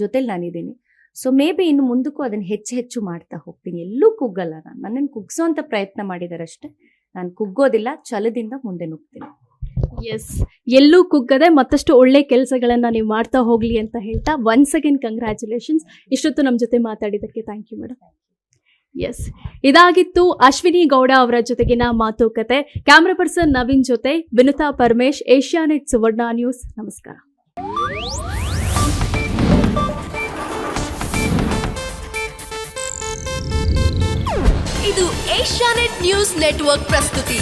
ಜೊತೆಲಿ ನಾನಿದ್ದೀನಿ ಸೊ ಮೇ ಬಿ ಇನ್ನು ಮುಂದಕ್ಕೂ ಅದನ್ನು ಹೆಚ್ಚು ಹೆಚ್ಚು ಮಾಡ್ತಾ ಹೋಗ್ತೀನಿ. ಎಲ್ಲೂ ಕುಗ್ಗಲ್ಲ ನಾನು. ನನ್ನನ್ನು ಕುಗ್ಸೋಂಥ ಪ್ರಯತ್ನ ಮಾಡಿದಾರಷ್ಟೇ. ನಾನು ಕುಗ್ಗೋದಿಲ್ಲ, ಛಲದಿಂದ ಮುಂದೆ ನುಗ್ತೀನಿ. ಎಸ್ ಎಲ್ಲೂ ಕುಗ್ಗದೆ ಮತ್ತಷ್ಟು ಒಳ್ಳೆ ಕೆಲಸಗಳನ್ನ ನೀವು ಮಾಡ್ತಾ ಹೋಗ್ಲಿ ಅಂತ ಹೇಳ್ತಾ ಒನ್ಸ್ ಅಗೇನ್ ಕಂಗ್ರ್ಯಾಚುಲೇಷನ್ಸ್ ಇಷ್ಟೊತ್ತು ನಮ್ಮ ಜೊತೆ ಮಾತಾಡಿದ್ದಕ್ಕೆ ಥ್ಯಾಂಕ್ ಯು ಮೇಡಮ್ ಎಸ್ ಇದಾಗಿತ್ತು ಅಶ್ವಿನಿ ಗೌಡ ಅವರ ಜೊತೆಗಿನ ಮಾತುಕತೆ. ಕ್ಯಾಮ್ರಾ ಪರ್ಸನ್ ನವೀನ್ ಜೊತೆ ವಿನುತಾ ಪರಮೇಶ್, ಏಷ್ಯಾನೆಟ್ ಸುವರ್ಣ ನ್ಯೂಸ್. ನಮಸ್ಕಾರ. ಇದು ಏಷ್ಯಾನೆಟ್ ನ್ಯೂಸ್ ನೆಟ್ವರ್ಕ್ ಪ್ರಸ್ತುತಿ.